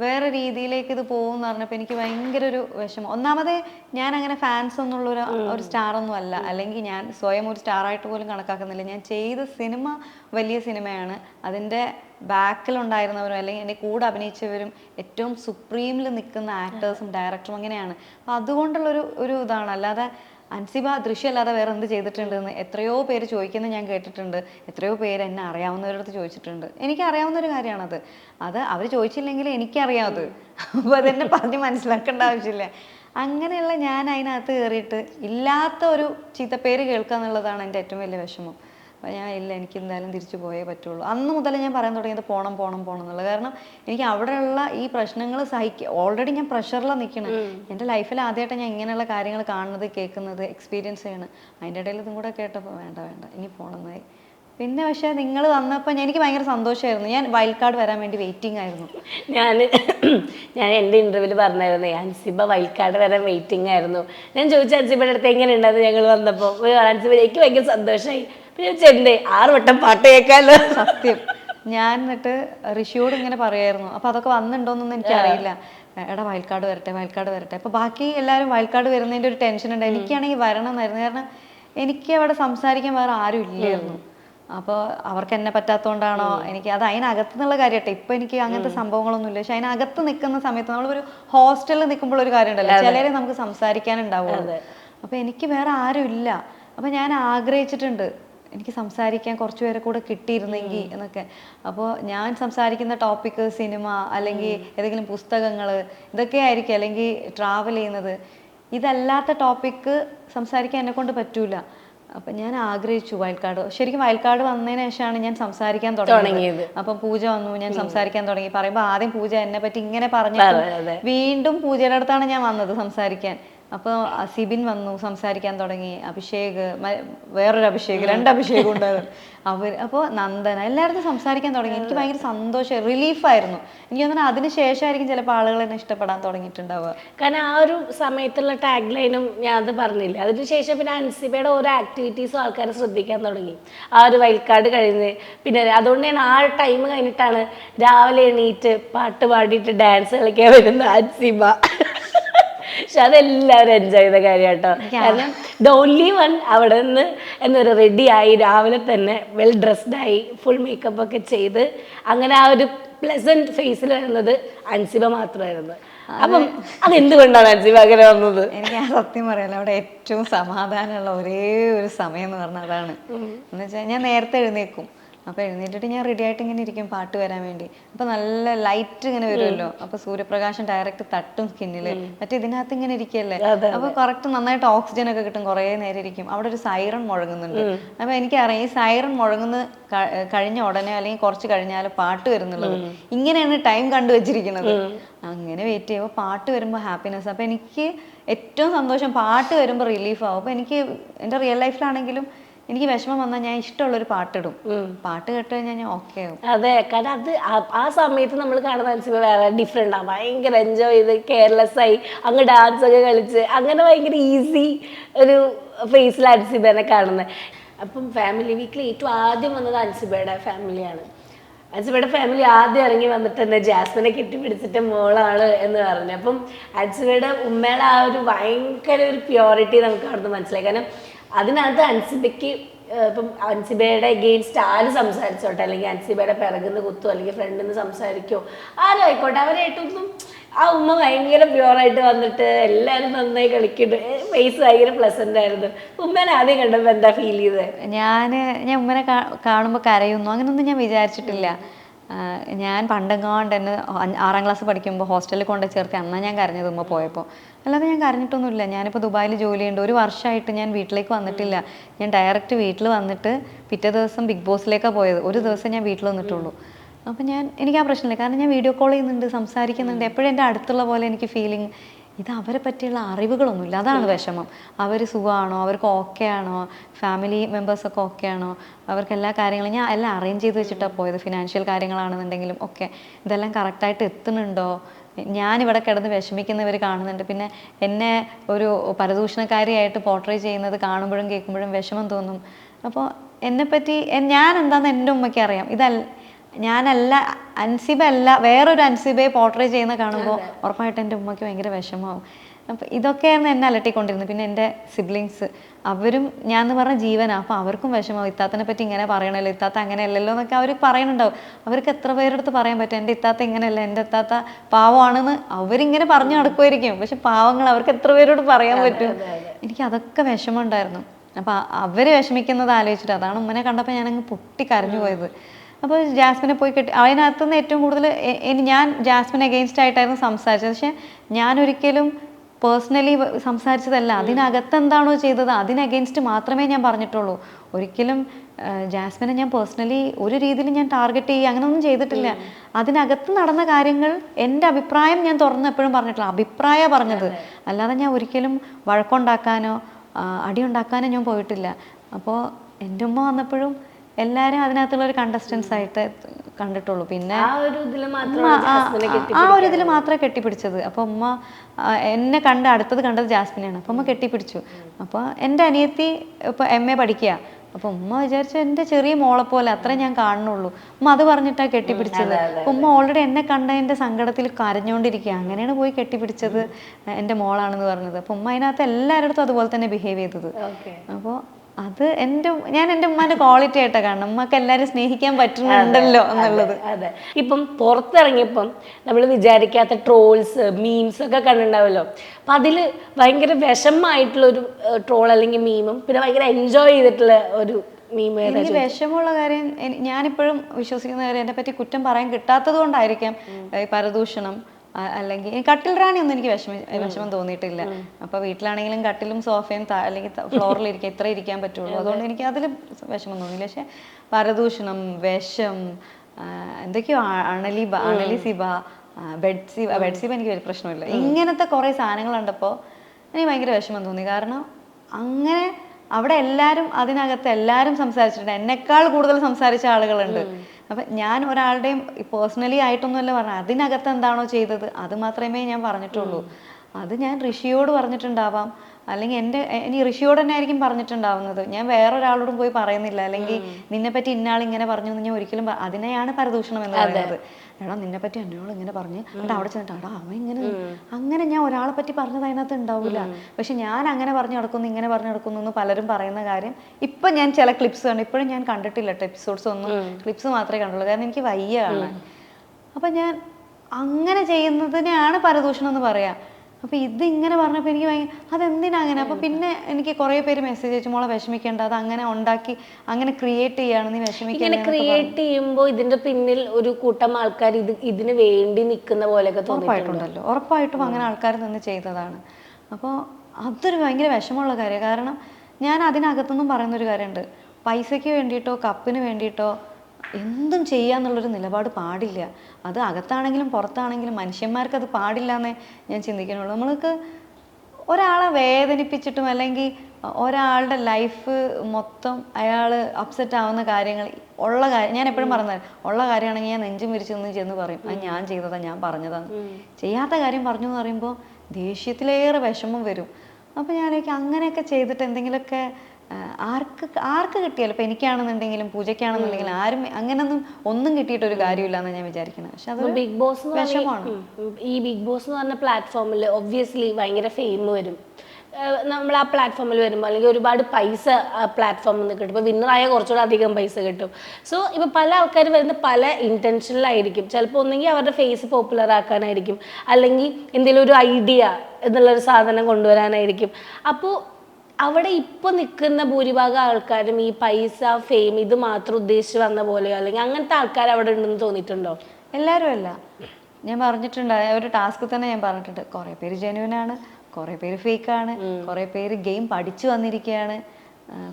[SPEAKER 3] വേറെ രീതിയിലേക്ക് ഇത് പോകും എന്ന് പറഞ്ഞപ്പോൾ എനിക്ക് ഭയങ്കര ഒരു വിഷമം. ഒന്നാമതേ ഞാൻ അങ്ങനെ ഫാൻസ് എന്നുള്ള ഒരു ഒരു സ്റ്റാർ ഒന്നും അല്ല. അല്ലെങ്കിൽ ഞാൻ സ്വയം ഒരു സ്റ്റാർ ആയിട്ട് പോലും കണക്കാക്കുന്നില്ല. ഞാൻ ചെയ്ത സിനിമ വലിയ സിനിമയാണ്. അതിന്റെ ബാക്കിലുണ്ടായിരുന്നവരും അല്ലെങ്കിൽ എന്റെ കൂടെ അഭിനയിച്ചവരും ഏറ്റവും സുപ്രീമിൽ നിൽക്കുന്ന ആക്ടേഴ്സും ഡയറക്ടറും അങ്ങനെയാണ്. അപ്പോൾ അതുകൊണ്ടുള്ളൊരു ഒരു ഇതാണ്. അല്ലാതെ അൻസിബ ദൃശ്യമല്ലാതെ വേറെ എന്ത് ചെയ്തിട്ടുണ്ടെന്ന് എത്രയോ പേര് ചോദിക്കുന്നത് ഞാൻ കേട്ടിട്ടുണ്ട്. എത്രയോ പേര് എന്നെ അറിയാവുന്നവരടുത്ത് ചോദിച്ചിട്ടുണ്ട്. എനിക്ക് അറിയാവുന്ന ഒരു കാര്യമാണത്. അത് അവർ ചോദിച്ചില്ലെങ്കിൽ എനിക്കറിയാം അത്. അപ്പോൾ അതെന്നെ പറഞ്ഞ് മനസ്സിലാക്കേണ്ട ആവശ്യമില്ല. അങ്ങനെയുള്ള ഞാൻ അതിനകത്ത് കയറിയിട്ട് ഇല്ലാത്ത ഒരു ചീത്തപ്പേര് കേൾക്കുക എന്നുള്ളതാണ് എന്റെ ഏറ്റവും വലിയ വിഷമം. അപ്പോൾ ഞാൻ ഇല്ല എനിക്ക് എന്തായാലും തിരിച്ചു പോയേ പറ്റുള്ളൂ. അന്ന് മുതൽ ഞാൻ പറയാൻ തുടങ്ങിയത് പോണം പോണം പോണം എന്നുള്ളത്. കാരണം എനിക്ക് അവിടെയുള്ള ഈ പ്രശ്നങ്ങൾ സഹിക്കുക ഓൾറെഡി ഞാൻ പ്രഷറിലാണ് നിൽക്കണം എന്റെ ലൈഫിൽ ആദ്യമായിട്ട് ഞാൻ ഇങ്ങനെയുള്ള കാര്യങ്ങൾ കാണുന്നത് കേൾക്കുന്നത് എക്സ്പീരിയൻസ് ചെയ്യണം. അതിന്റെ ഇടയിൽ ഇതും കൂടെ കേട്ടപ്പോൾ വേണ്ട വേണ്ട ഇനി പോകണമെന്നായി പിന്നെ പക്ഷെ നിങ്ങൾ വന്നപ്പോൾ എനിക്ക് ഭയങ്കര സന്തോഷമായിരുന്നു ഞാൻ വൈൽഡ് കാർഡ് വരാൻ വേണ്ടി വെയിറ്റിംഗ് ആയിരുന്നു.
[SPEAKER 2] ഞാൻ ഞാൻ എന്റെ ഇന്റർവ്യൂവിൽ പറഞ്ഞായിരുന്നു അൻസിബ കാർഡ് വരാൻ വെയിറ്റിംഗ് ആയിരുന്നു. ഞാൻ ചോദിച്ചു അൻസിബയുടെ അടുത്ത് എങ്ങനെ ഉണ്ടായിരുന്നു ഞങ്ങൾ വന്നപ്പോൾ അൻസിബ എനിക്ക് ഭയങ്കര സന്തോഷമായി പിന്നെ ഞാൻ ആറ് വട്ടം പാട്ട് കേൾക്കാലോ.
[SPEAKER 3] സത്യം. ഞാൻ എന്നിട്ട് ഋഷിയോട് ഇങ്ങനെ പറയായിരുന്നു. അപ്പൊ അതൊക്കെ വന്നിട്ടുണ്ടോന്നൊന്നും എനിക്കറിയില്ല എടാ വയൽക്കാട് വരട്ടെ വയൽക്കാട് വരട്ടെ. അപ്പൊ ബാക്കി എല്ലാവരും വയൽക്കാട് വരുന്നതിന്റെ ഒരു ടെൻഷൻ ഉണ്ട്. എനിക്കാണെങ്കിൽ വരണം എന്നായിരുന്നു കാരണം എനിക്ക് അവിടെ സംസാരിക്കാൻ വേറെ ആരും ഇല്ലായിരുന്നു. അപ്പോൾ അവർക്ക് എന്നെ പറ്റാത്തതുകൊണ്ടാണോ എനിക്ക് അത് അതിനകത്ത് നിന്നുള്ള കാര്യട്ടെ. ഇപ്പൊ എനിക്ക് അങ്ങനത്തെ സംഭവങ്ങളൊന്നും ഇല്ല. പക്ഷെ അതിനകത്ത് നിൽക്കുന്ന സമയത്ത് നമ്മളൊരു ഹോസ്റ്റലിൽ നിൽക്കുമ്പോൾ ഒരു കാര്യം ഉണ്ടല്ലോ. ചിലരെ നമുക്ക് സംസാരിക്കാനുണ്ടാവുള്ളൂ അപ്പൊ എനിക്ക് വേറെ ആരും ഇല്ല. അപ്പൊ ഞാൻ ആഗ്രഹിച്ചിട്ടുണ്ട്. എനിക്ക് സംസാരിക്കാൻ കുറച്ച് പേരെ കൂടെ കിട്ടിയിരുന്നെങ്കിൽ എന്നൊക്കെ. അപ്പോൾ ഞാൻ സംസാരിക്കുന്ന ടോപ്പിക്ക് സിനിമ അല്ലെങ്കിൽ ഏതെങ്കിലും പുസ്തകങ്ങൾ ഇതൊക്കെ ആയിരിക്കും. അല്ലെങ്കിൽ ട്രാവൽ ചെയ്യുന്നത്. ഇതല്ലാത്ത ടോപ്പിക്ക് സംസാരിക്കാൻ എന്നെ കൊണ്ട് പറ്റൂല. അപ്പം ഞാൻ ആഗ്രഹിച്ചു വയൽക്കാട്. ശരിക്കും വയൽക്കാട് വന്നതിന് ശേഷമാണ് ഞാൻ സംസാരിക്കാൻ തുടങ്ങിയത്. അപ്പൊ പൂജ വന്നു ഞാൻ സംസാരിക്കാൻ തുടങ്ങി. പറയുമ്പോൾ ആദ്യം പൂജ എന്നെ പറ്റി ഇങ്ങനെ പറഞ്ഞു വീണ്ടും പൂജയുടെ അടുത്താണ് ഞാൻ വന്നത് സംസാരിക്കാൻ. അപ്പോൾ സിബിൻ വന്നു സംസാരിക്കാൻ തുടങ്ങി. അഭിഷേക് വേറൊരു അഭിഷേക് രണ്ട് അഭിഷേകം ഉണ്ടായിരുന്നു. അവർ അപ്പോൾ നന്ദന എല്ലായിടത്തും സംസാരിക്കാൻ തുടങ്ങി. എനിക്ക് ഭയങ്കര സന്തോഷം റിലീഫായിരുന്നു. എനിക്ക് തോന്നുന്നു അതിന് ശേഷമായിരിക്കും ചിലപ്പോൾ ആളുകൾ എന്നെ ഇഷ്ടപ്പെടാൻ തുടങ്ങിയിട്ടുണ്ടാവുക.
[SPEAKER 2] കാരണം ആ ഒരു സമയത്തുള്ള ടാഗ് ലൈനും ഞാൻ അത് പറഞ്ഞില്ല. അതിനുശേഷം പിന്നെ അൻസിബയുടെ ഓരോ ആക്ടിവിറ്റീസും ആൾക്കാരെ ശ്രദ്ധിക്കാൻ തുടങ്ങി. ആ ഒരു വയൽക്കാട് കഴിഞ്ഞ് പിന്നെ അതുകൊണ്ട് ആ ടൈം കഴിഞ്ഞിട്ടാണ് രാവിലെ എണീറ്റ് പാട്ട് പാടിയിട്ട് ഡാൻസ് കളിക്കാൻ വരുന്ന അൻസിബ. പക്ഷെ അതെല്ലാവരും എൻജോയ് ചെയ്ത കാര്യം കേട്ടോ കാരണം ദ ഓൺലി വൺ അവിടെ നിന്ന് എന്നൊരു റെഡിയായി രാവിലെ തന്നെ വെൽ ഡ്രസ്ഡ് ആയി ഫുൾ മേക്കപ്പ് ഒക്കെ ചെയ്ത് അങ്ങനെ ആ ഒരു പ്ലസന്റ് ഫേസിൽ വരുന്നത് അൻസിബ മാത്രമായിരുന്നു അപ്പം അതെന്തുകൊണ്ടാണ് അൻസിബ അങ്ങനെ വന്നത്?
[SPEAKER 3] എനിക്ക് ആ സത്യം പറയാലോ അവിടെ ഏറ്റവും സമാധാനമുള്ള ഒരേ ഒരു സമയം എന്ന് പറഞ്ഞാൽ അതാണ്. എന്ന് വെച്ചാൽ ഞാൻ നേരത്തെ എഴുന്നേക്കും അപ്പൊ എഴുന്നേറ്റിട്ട് ഞാൻ റെഡി ആയിട്ട് ഇങ്ങനെ ഇരിക്കും പാട്ട് വരാൻ വേണ്ടി. അപ്പോൾ നല്ല ലൈറ്റ് ഇങ്ങനെ വരുമല്ലോ. അപ്പോൾ സൂര്യപ്രകാശം ഡയറക്റ്റ് തട്ടും സ്കിന്നിൽ മറ്റേ ഇതിനകത്ത് ഇങ്ങനെ ഇരിക്കല്ലേ? അപ്പോൾ കറക്റ്റ് നന്നായിട്ട് ഓക്സിജൻ ഒക്കെ കിട്ടും. കുറേ നേരം ഇരിക്കും. അവിടെ ഒരു സൈറൺ മുഴങ്ങുന്നുണ്ട്. അപ്പൊ എനിക്കറിയാം ഈ സൈറൺ മുഴങ്ങുന്ന കഴിഞ്ഞ ഉടനെ അല്ലെങ്കിൽ കുറച്ച് കഴിഞ്ഞാൽ പാട്ട് വരുന്നുള്ളത്. ഇങ്ങനെയാണ് ടൈം കണ്ടു വെച്ചിരിക്കുന്നത് അങ്ങനെ വെയിറ്റ് ചെയ്യുമ്പോൾ പാട്ട് വരുമ്പോൾ ഹാപ്പിനെസ് അപ്പോൾ എനിക്ക് ഏറ്റവും സന്തോഷം പാട്ട് വരുമ്പോൾ റിലീഫ് ആവും. അപ്പോൾ എനിക്ക് എന്റെ റിയൽ ലൈഫിലാണെങ്കിലും എനിക്ക് വിഷമം വന്നാൽ ഞാൻ ഇഷ്ടമുള്ളൊരു പാട്ടിടും. പാട്ട് കേട്ട് കഴിഞ്ഞാൽ ഞാൻ ഓക്കെ ആവും.
[SPEAKER 2] അതെ കാരണം അത് ആ- സമയത്ത് നമ്മൾ കാണുന്ന മനസ്സിൽ വേറെ ഡിഫറെന്റ് ആണ് ഭയങ്കര എൻജോയ് ചെയ്ത് കെയർലെസ് ആയി അങ്ങ് ഡാൻസ് ഒക്കെ കളിച്ച് അങ്ങനെ ഭയങ്കര ഈസി ഒരു ഫേസിൽ അൻസിബേനെ കാണുന്നത് അപ്പം ഫാമിലി വീക്കിൽ ഏറ്റവും ആദ്യം വന്നത് അൻസിബയുടെ ഫാമിലിയാണ് അൻസിബയുടെ ഫാമിലി ആദ്യം ഇറങ്ങി വന്നിട്ട് തന്നെ ജാസ്മിനെ കെട്ടിപ്പിടിച്ചിട്ട് മോളാണ് എന്ന് പറഞ്ഞു. അപ്പം അൻസിബയുടെ ഉമ്മയുടെ ആ ഒരു ഭയങ്കര ഒരു പ്യോറിറ്റി നമുക്ക് അവിടുന്ന് മനസ്സിലായി. കാരണം അതിനകത്ത് അൻസിബയ്ക്ക് ഇപ്പം അൻസിബയുടെ എഗെയിൻസ്റ്റ് ആര് സംസാരിച്ചോട്ടെ? അല്ലെങ്കിൽ അൻസിബയുടെ പിറകുന്ന് കുത്തോ അല്ലെങ്കിൽ ഫ്രണ്ടിൽ നിന്ന് സംസാരിക്കോ ആരും ആയിക്കോട്ടെ. അവരായിട്ടൊന്നും ആ ഉമ്മ ഭയങ്കര പ്യുവറായിട്ട് വന്നിട്ട് എല്ലാവരും നന്നായി കളിക്കുന്നുണ്ട്. ഫേസ് ഭയങ്കര പ്ലസന്റ് ആയിരുന്നു. ഉമ്മനെ ആദ്യം കണ്ടപ്പോൾ എന്താ ഫീൽ ചെയ്തത്
[SPEAKER 3] ഞാൻ ഞാൻ ഉമ്മനെ കാണുമ്പോൾ കരയുന്നു. അങ്ങനൊന്നും ഞാൻ വിചാരിച്ചിട്ടില്ല. ഞാൻ പണ്ടെങ്ങാണ്ട് എന്നെ ആറാം ക്ലാസ് പഠിക്കുമ്പോൾ ഹോസ്റ്റലിൽ കൊണ്ട് ചേർത്തി അന്നാ ഞാൻ കരഞ്ഞത് ഉമ്മ പോയപ്പോൾ അല്ലാതെ ഞാൻ കരഞ്ഞിട്ടൊന്നുമില്ല. ഞാനിപ്പോൾ ദുബായിൽ ജോലി ഉണ്ട് ഒരു വർഷമായിട്ട് ഞാൻ വീട്ടിലേക്ക് വന്നിട്ടില്ല. ഞാൻ ഡയറക്റ്റ് വീട്ടിൽ വന്നിട്ട് പിറ്റേ ദിവസം ബിഗ് ബോസിലേക്കാണ് പോയത്. ഒരു ദിവസം ഞാൻ വീട്ടിൽ വന്നിട്ടുള്ളൂ. അപ്പം ഞാൻ എനിക്ക് ആ പ്രശ്നമില്ല. കാരണം ഞാൻ വീഡിയോ കോൾ ചെയ്യുന്നുണ്ട് സംസാരിക്കുന്നുണ്ട്. എപ്പോഴും എന്റെ അടുത്തുള്ള പോലെ എനിക്ക് ഫീലിംഗ് ഇത് അവരെ പറ്റിയുള്ള അറിവുകളൊന്നുമില്ല. അതാണ് വിഷമം. അവർ സുഖമാണോ? അവർക്ക് ഓക്കെ ആണോ? ഫാമിലി മെമ്പേഴ്സൊക്കെ ഓക്കെ ആണോ? അവർക്ക് എല്ലാ കാര്യങ്ങളും ഞാൻ എല്ലാം അറേഞ്ച് ചെയ്ത് വെച്ചിട്ടാണ് പോയത്. ഫിനാൻഷ്യൽ കാര്യങ്ങളാണെന്നുണ്ടെങ്കിലും ഒക്കെ. ഇതെല്ലാം കറക്റ്റായിട്ട് എത്തുന്നുണ്ടോ? ഞാനിവിടെ കിടന്ന് വിഷമിക്കുന്നവർ കാണുന്നുണ്ട്. പിന്നെ എന്നെ ഒരു പരദൂഷണക്കാരിയായിട്ട് പോർട്രേ ചെയ്യുന്നത് കാണുമ്പോഴും കേൾക്കുമ്പോഴും വിഷമം തോന്നും. അപ്പോൾ എന്നെപ്പറ്റി ഞാൻ എന്താണെന്ന് എന്റെ ഉമ്മയ്ക്ക് അറിയാം. ഇതല്ല ഞാനല്ല അൻസിബ അല്ല വേറൊരു അൻസിബയെ പോർട്രേ ചെയ്യുന്ന കാണുമ്പോൾ ഉറപ്പായിട്ട് എന്റെ ഉമ്മയ്ക്ക് ഭയങ്കര വിഷമമാവും. അപ്പം ഇതൊക്കെയാണ് എന്നെ അലട്ടിക്കൊണ്ടിരുന്നത്. പിന്നെ എന്റെ സിബ്ലിങ്സ് അവരും ഞാൻ എന്ന് പറഞ്ഞ ജീവനാണ് അപ്പോൾ അവർക്കും വിഷമം ഇത്താത്തനെ പറ്റി ഇങ്ങനെ പറയണല്ലോ. ഇത്താത്ത അങ്ങനെയല്ലല്ലോ എന്നൊക്കെ അവർ പറയുന്നുണ്ടാവും അവർക്ക് എത്ര പേരെടുത്ത് പറയാൻ പറ്റും? എന്റെ ഇത്താത്ത ഇങ്ങനെയല്ല. എന്റെ ഇത്താത്ത പാവമാണെന്ന് അവരിങ്ങനെ പറഞ്ഞു നടക്കുമായിരിക്കും പക്ഷെ പാവങ്ങൾ അവർക്ക് എത്ര പേരോട് പറയാൻ പറ്റും? എനിക്ക് അതൊക്കെ വിഷമമുണ്ടായിരുന്നു. അപ്പോൾ അവർ വിഷമിക്കുന്നത് ആലോചിച്ചിട്ട് അതാണ് ഉമ്മനെ കണ്ടപ്പോൾ ഞാനങ്ങ് പൊട്ടി കരഞ്ഞു പോയത്. അപ്പോൾ ജാസ്മിനെ പോയി കിട്ടി അതിനകത്തുനിന്ന് ഏറ്റവും കൂടുതൽ ഇനി ഞാൻ ജാസ്മിൻ അഗെയിൻസ്റ്റ് ആയിട്ടായിരുന്നു സംസാരിച്ചത്. പക്ഷെ ഞാൻ ഒരിക്കലും പേഴ്സണലി സംസാരിച്ചതല്ല. അതിനകത്ത് എന്താണോ ചെയ്തത് അതിനഗെയിൻസ്റ്റ് മാത്രമേ ഞാൻ പറഞ്ഞിട്ടുള്ളൂ. ഒരിക്കലും ജാസ്മിനെ ഞാൻ പേഴ്സണലി ഒരു രീതിയിൽ ഞാൻ ടാർഗറ്റ് ചെയ്യുക അങ്ങനെയൊന്നും ചെയ്തിട്ടില്ല. അതിനകത്ത് നടന്ന കാര്യങ്ങൾ എന്റെ അഭിപ്രായം ഞാൻ തുറന്ന് എപ്പോഴും പറഞ്ഞിട്ടില്ല. അഭിപ്രായ പറഞ്ഞത്. അല്ലാതെ ഞാൻ ഒരിക്കലും വഴക്കുണ്ടാക്കാനോ അടിയുണ്ടാക്കാനോ ഞാൻ പോയിട്ടില്ല. അപ്പോൾ എന്റെ ഉമ്മ വന്നപ്പോഴും എല്ലാവരും അതിനകത്തുള്ള ഒരു കണ്ടസ്റ്റൻസ് ആയിട്ട് കണ്ടിട്ടുള്ളൂ. പിന്നെ
[SPEAKER 2] ആ ഒരു ഇതിൽ
[SPEAKER 3] മാത്രമേ കെട്ടിപ്പിടിച്ചത്. അപ്പോൾ ഉമ്മ എന്നെ കണ്ട അടുത്തത് കണ്ടത് ജാസ്മിനെയാണ്. അപ്പോൾ ഉമ്മ കെട്ടിപ്പിടിച്ചു. അപ്പോൾ എന്റെ അനിയത്തി ഇപ്പോൾ എം എ പഠിക്കുക അപ്പൊ ഉമ്മ വിചാരിച്ചു എന്റെ ചെറിയ മോളെ പോലെ അത്രേ ഞാൻ കാണുന്നുള്ളൂ. ഉമ്മ അത് പറഞ്ഞിട്ടാ കെട്ടിപ്പിടിച്ചത്. ഉമ്മ ഓൾറെഡി എന്നെ കണ്ടതിന്റെ സങ്കടത്തിൽ കരഞ്ഞുകൊണ്ടിരിക്കുക അങ്ങനെയാണ് പോയി കെട്ടിപ്പിടിച്ചത് എന്റെ മോളാണെന്ന് പറഞ്ഞത്. അപ്പൊ ഉമ്മ അതിനകത്ത് എല്ലാവരുടെ അതുപോലെ തന്നെ ബിഹേവ് ചെയ്തത്. അപ്പോൾ അത് എന്റെ ഞാൻ എന്റെ ഉമ്മാന്റെ ക്വാളിറ്റി ആയിട്ടാണ് കാണണം ഉമ്മക്ക് എല്ലാവരും സ്നേഹിക്കാൻ പറ്റുന്നുണ്ടല്ലോ എന്നുള്ളത്.
[SPEAKER 2] അതെ ഇപ്പം പുറത്തിറങ്ങിയപ്പം നമ്മൾ വിചാരിക്കാത്ത ട്രോൾസ് മീംസ് ഒക്കെ കണ്ടിട്ടുണ്ടാവല്ലോ. അപ്പം അതിൽ ഭയങ്കര വിഷമമായിട്ടുള്ള ഒരു ട്രോൾ അല്ലെങ്കിൽ മീമും പിന്നെ ഭയങ്കര എൻജോയ് ചെയ്തിട്ടുള്ള ഒരു
[SPEAKER 3] എനിക്ക് വിഷമമുള്ള കാര്യം ഞാനിപ്പോഴും വിശ്വസിക്കുന്ന കാര്യം എന്നെ പറ്റി കുറ്റം പറയാൻ കിട്ടാത്തത് കൊണ്ടായിരിക്കാം ഈ പരദൂഷണം. അല്ലെങ്കിൽ കട്ടിൽ റാണി ഒന്നും എനിക്ക് വിഷമം വിഷമം തോന്നിയിട്ടില്ല. അപ്പൊ വീട്ടിലാണെങ്കിലും കട്ടിലും സോഫയും അല്ലെങ്കിൽ ഫ്ലോറിൽ ഇരിക്കുക ഇത്ര ഇരിക്കാൻ പറ്റുള്ളൂ. അതുകൊണ്ട് എനിക്ക് അതിൽ വിഷമം തോന്നിയില്ല. പക്ഷെ പരദൂഷണം വിഷം എന്തൊക്കെയോ അണലി അണലി സിബ ബെഡ്സിബ ബെഡ് സിബ ബെഡ് സിബ എനിക്ക് വലിയ പ്രശ്നമില്ല. ഇങ്ങനത്തെ കുറേ സാധനങ്ങൾ കണ്ടപ്പോൾ എനിക്ക് ഭയങ്കര വിഷമം തോന്നി. കാരണം അങ്ങനെ അവിടെ എല്ലാരും അതിനകത്ത് എല്ലാരും സംസാരിച്ചിട്ടുണ്ട്. എന്നെക്കാൾ കൂടുതൽ സംസാരിച്ച ആളുകളുണ്ട്. അപ്പം ഞാൻ ഒരാളുടെയും പേഴ്സണലി ആയിട്ടൊന്നുമല്ല പറഞ്ഞത്. അതിനകത്ത് എന്താണോ ചെയ്തത്? അത് മാത്രമേ ഞാൻ പറഞ്ഞിട്ടുള്ളൂ. അത് ഞാൻ ഋഷിയോട് പറഞ്ഞിട്ടുണ്ടാവാം. അല്ലെങ്കിൽ എന്റെ ഇനി ഋഷിയോട് തന്നെ ആയിരിക്കും പറഞ്ഞിട്ടുണ്ടാവുന്നത്. ഞാൻ വേറൊരാളോടും പോയി പറയുന്നില്ല. അല്ലെങ്കിൽ നിന്നെപ്പറ്റി ഇന്നാൾ ഇങ്ങനെ പറഞ്ഞു എന്ന് ഞാൻ ഒരിക്കലും അതിനെയാണ് പരദൂഷണം എന്ന് പറയുന്നത്. എടാ നിന്നെപ്പറ്റി എന്നോട് ഇങ്ങനെ പറഞ്ഞു എന്നിട്ട് അവിടെ ചെന്നിട്ട് അടാ അവൻ ഇങ്ങനെ അങ്ങനെ ഞാൻ ഒരാളെ പറ്റി പറഞ്ഞത് അതിനകത്ത് ഉണ്ടാവില്ല. പക്ഷെ ഞാൻ അങ്ങനെ പറഞ്ഞു നടക്കുന്നു ഇങ്ങനെ പറഞ്ഞു നടക്കുന്നു എന്ന് പലരും പറയുന്ന കാര്യം ഇപ്പൊ ഞാൻ ചില ക്ലിപ്സ് കണ്ടു ഇപ്പോഴും ഞാൻ കണ്ടിട്ടില്ല കേട്ടോ എപ്പിസോഡ്സ് ഒന്നും. ക്ലിപ്സ് മാത്രമേ കണ്ടുള്ളൂ. കാരണം എനിക്ക് വയ്യ കാണാൻ അപ്പൊ ഞാൻ അങ്ങനെ ചെയ്യുന്നതിനെയാണ് പരദൂഷണം എന്ന് പറയാ. അപ്പൊ ഇതിങ്ങനെ ഇങ്ങനെ പറഞ്ഞപ്പോ എനിക്ക് ഭയങ്കര അതെന്തിനാ അങ്ങനെ? അപ്പൊ പിന്നെ എനിക്ക് കുറെ പേര് മെസ്സേജ് അയച്ചു മോളെ വിഷമിക്കേണ്ട അത് അങ്ങനെ ഉണ്ടാക്കി അങ്ങനെ ക്രിയേറ്റ് ചെയ്യാണ് നീ
[SPEAKER 2] ഇങ്ങനെ
[SPEAKER 3] വിഷമിക്കേണ്ട
[SPEAKER 2] ക്രിയേറ്റ് ചെയ്യുമ്പോൾ ഇതിന്റെ പിന്നിൽ ഒരു കൂട്ടം ആൾക്കാർ ഇത് ഇതിന് വേണ്ടി നിൽക്കുന്ന പോലെയൊക്കെ തോന്നിയിട്ടുണ്ട്.
[SPEAKER 3] ഉറപ്പായിട്ടുണ്ടല്ലോ. ഉറപ്പായിട്ടും അങ്ങനെ ആൾക്കാർ നിന്ന് ചെയ്തതാണ്. അപ്പോൾ അതൊരു ഭയങ്കര വിഷമമുള്ള കാര്യമാണ്. കാരണം ഞാൻ അതിനകത്തൊന്നും പറയുന്നൊരു കാര്യമുണ്ട്. പൈസയ്ക്ക് വേണ്ടിയിട്ടോ കപ്പിന് വേണ്ടിയിട്ടോ എന്തും ചെയ്യാന്നുള്ളൊരു നിലപാട് പാടില്ല. അത് അകത്താണെങ്കിലും പുറത്താണെങ്കിലും മനുഷ്യന്മാർക്ക് അത് പാടില്ല എന്നേ ഞാൻ ചിന്തിക്കുന്നുള്ളൂ. നമ്മൾക്ക് ഒരാളെ വേദനിപ്പിച്ചിട്ടും അല്ലെങ്കിൽ ഒരാളുടെ ലൈഫ് മൊത്തം അയാൾ അപ്സെറ്റ് ആവുന്ന കാര്യങ്ങൾ ഉള്ള കാര്യം ഞാൻ എപ്പോഴും പറഞ്ഞത് ഉള്ള കാര്യമാണെങ്കിൽ ഞാൻ നെഞ്ചും വിരിച്ചു നിന്ന് ചെന്ന് പറയും. അത് ഞാൻ ചെയ്തതാ ഞാൻ പറഞ്ഞതാണ് ചെയ്യാത്ത കാര്യം പറഞ്ഞു എന്ന് പറയുമ്പോൾ ദേഷ്യത്തിലേറെ വിഷമം വരും. അപ്പോൾ ഞാനൊക്കെ അങ്ങനെയൊക്കെ ചെയ്തിട്ട് എന്തെങ്കിലുമൊക്കെ ആർക്ക് ആർക്ക് കിട്ടിയാലും ഇപ്പം എനിക്കാണെന്നുണ്ടെങ്കിലും പൂജയ്ക്കാണെന്നുണ്ടെങ്കിലും ആരും അങ്ങനൊന്നും ഒന്നും കിട്ടിയിട്ട് ഒരു കാര്യമില്ല എന്ന് ഞാൻ വിചാരിക്കുന്നത് പക്ഷെ അത്
[SPEAKER 2] ബിഗ് ബോസ് എന്ന് പറഞ്ഞ-. ഈ ബിഗ് ബോസ് എന്ന് പറഞ്ഞ പ്ലാറ്റ്ഫോമിൽ ഒബ്വിയസ്ലി ഭയങ്കര ഫെയിം വരും. നമ്മൾ ആ പ്ലാറ്റ്ഫോമിൽ വരുമ്പോൾ അല്ലെങ്കിൽ ഒരുപാട് പൈസ ആ പ്ലാറ്റ്ഫോമിൽ നിന്ന് കിട്ടും. ഇപ്പോൾ വിന്നറായ കുറച്ചുകൂടെ അധികം പൈസ കിട്ടും. സോ ഇപ്പോൾ പല ആൾക്കാർ വരുന്ന പല ഇന്റൻഷനിലായിരിക്കും ചിലപ്പോൾ ഒന്നെങ്കിൽ അവരുടെ ഫേസ് പോപ്പുലർ ആക്കാനായിരിക്കും. അല്ലെങ്കിൽ എന്തെങ്കിലും ഒരു ഐഡിയ എന്നുള്ളൊരു സാധനം കൊണ്ടുവരാനായിരിക്കും. അപ്പോൾ അവിടെ ഇപ്പോൾ നിൽക്കുന്ന ഭൂരിഭാഗം ആൾക്കാരും ഈ പൈസ ഫെയിം ഇത് മാത്രം ഉദ്ദേശിച്ച് വന്ന പോലെയോ? അല്ലെങ്കിൽ അങ്ങനത്തെ ആൾക്കാർ അവിടെ ഉണ്ടെന്ന് തോന്നിയിട്ടുണ്ടോ?
[SPEAKER 3] എല്ലാവരും അല്ല ഞാൻ പറഞ്ഞിട്ടുണ്ട് ഒരു ടാസ്ക് തന്നെ ഞാൻ പറഞ്ഞിട്ടുണ്ട്. കുറേ പേര് ജെന്യൂൻ ആണ് കുറേ പേര് ഫേക്ക് ആണ് കുറേ പേര് ഗെയിം പഠിച്ചു വന്നിരിക്കുകയാണ്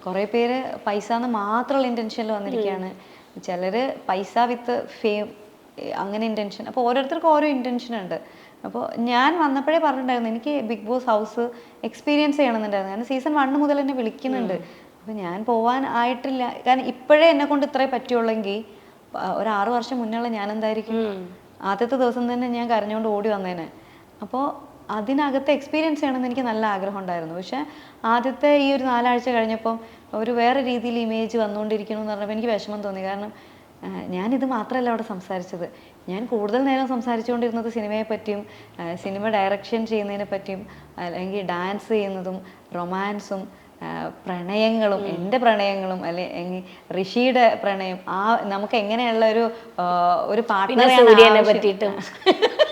[SPEAKER 3] കുറേ പേര് പൈസ എന്ന് മാത്രമുള്ള ഇന്റൻഷനിൽ വന്നിരിക്കുകയാണ് ചിലര് പൈസ വിത്ത് ഫെയിം അങ്ങനെ ഇന്റൻഷൻ അപ്പോൾ ഓരോരുത്തർക്കും ഓരോ ഇന്റൻഷൻ ഉണ്ട്. അപ്പോൾ ഞാൻ വന്നപ്പോഴേ പറഞ്ഞിട്ടുണ്ടായിരുന്നു എനിക്ക് ബിഗ് ബോസ് ഹൗസ് എക്സ്പീരിയൻസ് ചെയ്യണമെന്നുണ്ടായിരുന്നു. കാരണം സീസൺ വണ്ണ് മുതൽ എന്നെ വിളിക്കുന്നുണ്ട്. അപ്പോൾ ഞാൻ പോവാൻ ആയിട്ടില്ല. കാരണം ഇപ്പോഴേ എന്നെ കൊണ്ട് ഇത്രേ പറ്റുള്ളെങ്കിൽ ഒരു ആറു വർഷം മുന്നുള്ള ഞാൻ എന്തായിരിക്കും? ആദ്യത്തെ ദിവസം തന്നെ ഞാൻ കരഞ്ഞുകൊണ്ട് ഓടി വന്നേനെ. അപ്പോൾ അതിനകത്ത് എക്സ്പീരിയൻസ് ചെയ്യണമെന്ന് എനിക്ക് നല്ല ആഗ്രഹം ഉണ്ടായിരുന്നു. പക്ഷെ ആദ്യത്തെ ഈ ഒരു നാലാഴ്ച കഴിഞ്ഞപ്പം ഒരു വേറെ രീതിയിൽ ഇമേജ് വന്നുകൊണ്ടിരിക്കുന്നു എന്ന് പറഞ്ഞപ്പോൾ എനിക്ക് വിഷമം തോന്നി. കാരണം ഞാനിത് മാത്രമല്ല അവിടെ സംസാരിച്ചത്. ഞാൻ കൂടുതൽ നേരം സംസാരിച്ചുകൊണ്ടിരുന്നത് സിനിമയെ പറ്റിയും സിനിമ ഡയറക്ഷൻ ചെയ്യുന്നതിനെ പറ്റിയും അല്ലെങ്കിൽ ഡാൻസ് ചെയ്യുന്നതും റൊമാൻസും പ്രണയങ്ങളും എന്റെ പ്രണയങ്ങളും അല്ലെങ്കിൽ ഋഷിയുടെ പ്രണയം ആ നമുക്ക് എങ്ങനെയുള്ള ഒരു ഒരു പാർട്ട്ണറെ
[SPEAKER 2] പറ്റിയിട്ടും.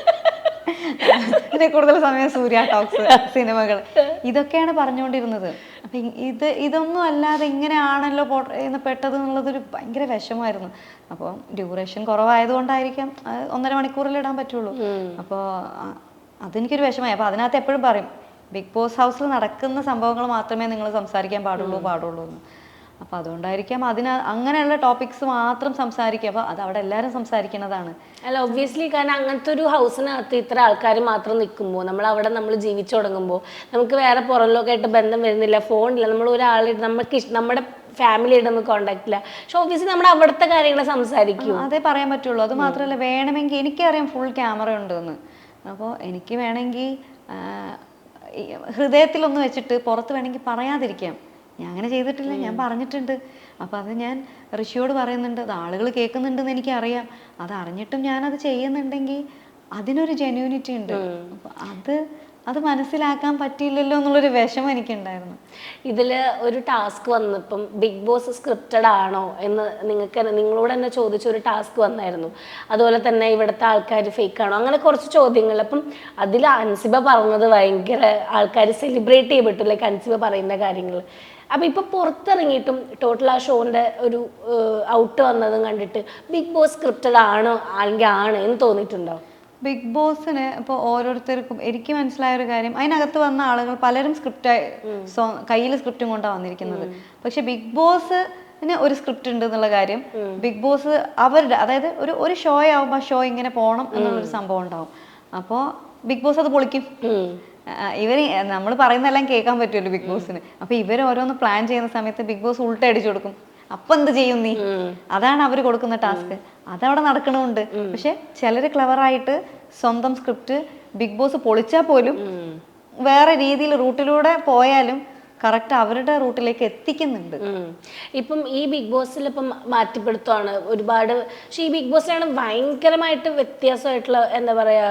[SPEAKER 3] ഇതിൽ കൂടുതൽ സമയം സൂര്യ ടോക്സ് സിനിമകൾ ഇതൊക്കെയാണ് പറഞ്ഞുകൊണ്ടിരുന്നത് അപ്പൊ ഇത് ഇതൊന്നും അല്ലാതെ ഇങ്ങനെയാണല്ലോ പോട്ടെ പെട്ടത് എന്നുള്ളതൊരു ഭയങ്കര വിഷമായിരുന്നു അപ്പോൾ ഡ്യൂറേഷൻ കുറവായതുകൊണ്ടായിരിക്കാം ഒന്നര മണിക്കൂറിൽ ഇടാൻ പറ്റുള്ളൂ. അപ്പോൾ അതെനിക്കൊരു വിഷമായി അപ്പോൾ അതിനകത്ത് എപ്പോഴും പറയും ബിഗ് ബോസ് ഹൗസിൽ നടക്കുന്ന സംഭവങ്ങൾ മാത്രമേ നിങ്ങൾ സംസാരിക്കാൻ പാടുള്ളൂ പാടുള്ളൂ എന്ന് അപ്പോൾ അതുകൊണ്ടായിരിക്കാം അതിന് അങ്ങനെയുള്ള ടോപ്പിക്സ് മാത്രം സംസാരിക്കുക. അപ്പോൾ അത് അവിടെ എല്ലാരും സംസാരിക്കുന്നതാണ്.
[SPEAKER 2] അല്ല ഒബ്വിയസ്ലി കാരണം അങ്ങനത്തെ ഒരു ഹൗസിനകത്ത് ഇത്ര ആൾക്കാർ മാത്രം നിൽക്കുമ്പോൾ നമ്മൾ അവിടെ നമ്മൾ ജീവിച്ചു തുടങ്ങുമ്പോൾ നമുക്ക് വേറെ പുറംലോകമായിട്ട് ബന്ധം വരുന്നില്ല ഫോണില്ല നമ്മൾ ഒരാളായിട്ട് നമുക്ക് നമ്മുടെ ഫാമിലിയായിട്ട് നമുക്ക് കോണ്ടാക്ട് ഇല്ല. പക്ഷെ ഓഫീസിൽ നമ്മൾ അവിടുത്തെ കാര്യങ്ങൾ സംസാരിക്കും.
[SPEAKER 3] അതേ പറയാൻ പറ്റുള്ളൂ. അത് മാത്രമല്ല വേണമെങ്കിൽ എനിക്കറിയാം ഫുൾ ക്യാമറ ഉണ്ടെന്ന്. അപ്പോൾ എനിക്ക് വേണമെങ്കിൽ ഹൃദയത്തിലൊന്ന് വെച്ചിട്ട് പുറത്ത് വേണമെങ്കിൽ പറയാതിരിക്കാം. ഞാൻ അങ്ങനെ ചെയ്തിട്ടില്ല ഞാൻ പറഞ്ഞിട്ടുണ്ട്. അപ്പോൾ അത് ഞാൻ ഋഷിയോട് പറയുന്നുണ്ട് അത് ആളുകൾ കേൾക്കുന്നുണ്ടെന്ന് എനിക്കറിയാം. അത് അറിഞ്ഞിട്ടും ഞാനത് ചെയ്യുന്നുണ്ടെങ്കിൽ അതിനൊരു ജെന്യൂനിറ്റി ഉണ്ട്. അപ്പോൾ അത് അത് മനസ്സിലാക്കാൻ പറ്റിയില്ലല്ലോ എന്നുള്ളൊരു വിഷമം എനിക്കുണ്ടായിരുന്നു.
[SPEAKER 2] ഇതിൽ ഒരു ടാസ്ക് വന്നപ്പം ബിഗ് ബോസ് സ്ക്രിപ്റ്റഡ് ആണോ എന്ന് നിങ്ങൾക്ക് നിങ്ങളോട് തന്നെ ചോദിച്ച ഒരു ടാസ്ക് വന്നായിരുന്നു. അതുപോലെ തന്നെ ഇവിടുത്തെ ആൾക്കാർ ഫേക്ക് ആണോ? അങ്ങനെ കുറച്ച് ചോദ്യങ്ങൾ. അപ്പം അതിൽ അൻസിബ പറഞ്ഞത് ഭയങ്കര ആൾക്കാർ സെലിബ്രേറ്റ് ചെയ്യപ്പെട്ടു ലൈക്ക് അൻസിബ പറയുന്ന കാര്യങ്ങൾ അപ്പം ഇപ്പം പുറത്തിറങ്ങിയിട്ടും ടോട്ടൽ ആ ഷോന്റെ ഒരു ഔട്ട് വന്നതും കണ്ടിട്ട് ബിഗ് ബോസ് സ്ക്രിപ്റ്റഡ് ആണോ അല്ലെങ്കിൽ ആണ് എന്ന് തോന്നിയിട്ടുണ്ടോ?
[SPEAKER 3] ബിഗ് ബോസിന് ഇപ്പോൾ ഓരോരുത്തർക്കും എനിക്ക് മനസ്സിലായ ഒരു കാര്യം അതിനകത്ത് വന്ന ആളുകൾ പലരും സ്ക്രിപ്റ്റ് കയ്യിൽ സ്ക്രിപ്റ്റും കൊണ്ടാണ് വന്നിരിക്കുന്നത്. പക്ഷെ ബിഗ് ബോസ് ഒരു സ്ക്രിപ്റ്റ് ഉണ്ട് എന്നുള്ള കാര്യം ബിഗ് ബോസ് അവരുടെ അതായത് ഒരു ഒരു ഷോ ആവുമ്പോൾ ആ ഷോ ഇങ്ങനെ പോകണം എന്നുള്ളൊരു സംഭവം ഉണ്ടാവും. അപ്പോൾ ബിഗ് ബോസ് അത് പൊളിക്കും. ഇവർ നമ്മൾ പറയുന്നതെല്ലാം കേൾക്കാൻ പറ്റുമല്ലോ ബിഗ് ബോസിന്. അപ്പൊ ഇവർ ഓരോന്ന് പ്ലാൻ ചെയ്യുന്ന സമയത്ത് ബിഗ് ബോസ് ഉൾട്ട അടിച്ചു കൊടുക്കും. അപ്പൊ എന്ത് ചെയ്യും നീ? അതാണ് അവർ കൊടുക്കുന്ന ടാസ്ക് അതവിടെ നടക്കണമുണ്ട് പക്ഷെ ചിലര് ക്ലവറായിട്ട് സ്വന്തം സ്ക്രിപ്റ്റ് ബിഗ് ബോസ് പൊളിച്ചാൽ പോലും വേറെ രീതിയിൽ റൂട്ടിലൂടെ പോയാലും കറക്റ്റ് അവരുടെ റൂട്ടിലേക്ക് എത്തിക്കുന്നുണ്ട്.
[SPEAKER 2] ഇപ്പം ഈ ബിഗ് ബോസിൽ ഇപ്പം മാറ്റിപ്പെടുത്തുവാണ് ഒരുപാട് പക്ഷെ ഈ ബിഗ് ബോസിലാണ് ഭയങ്കരമായിട്ട് വ്യത്യാസമായിട്ടുള്ള എന്താ പറയാ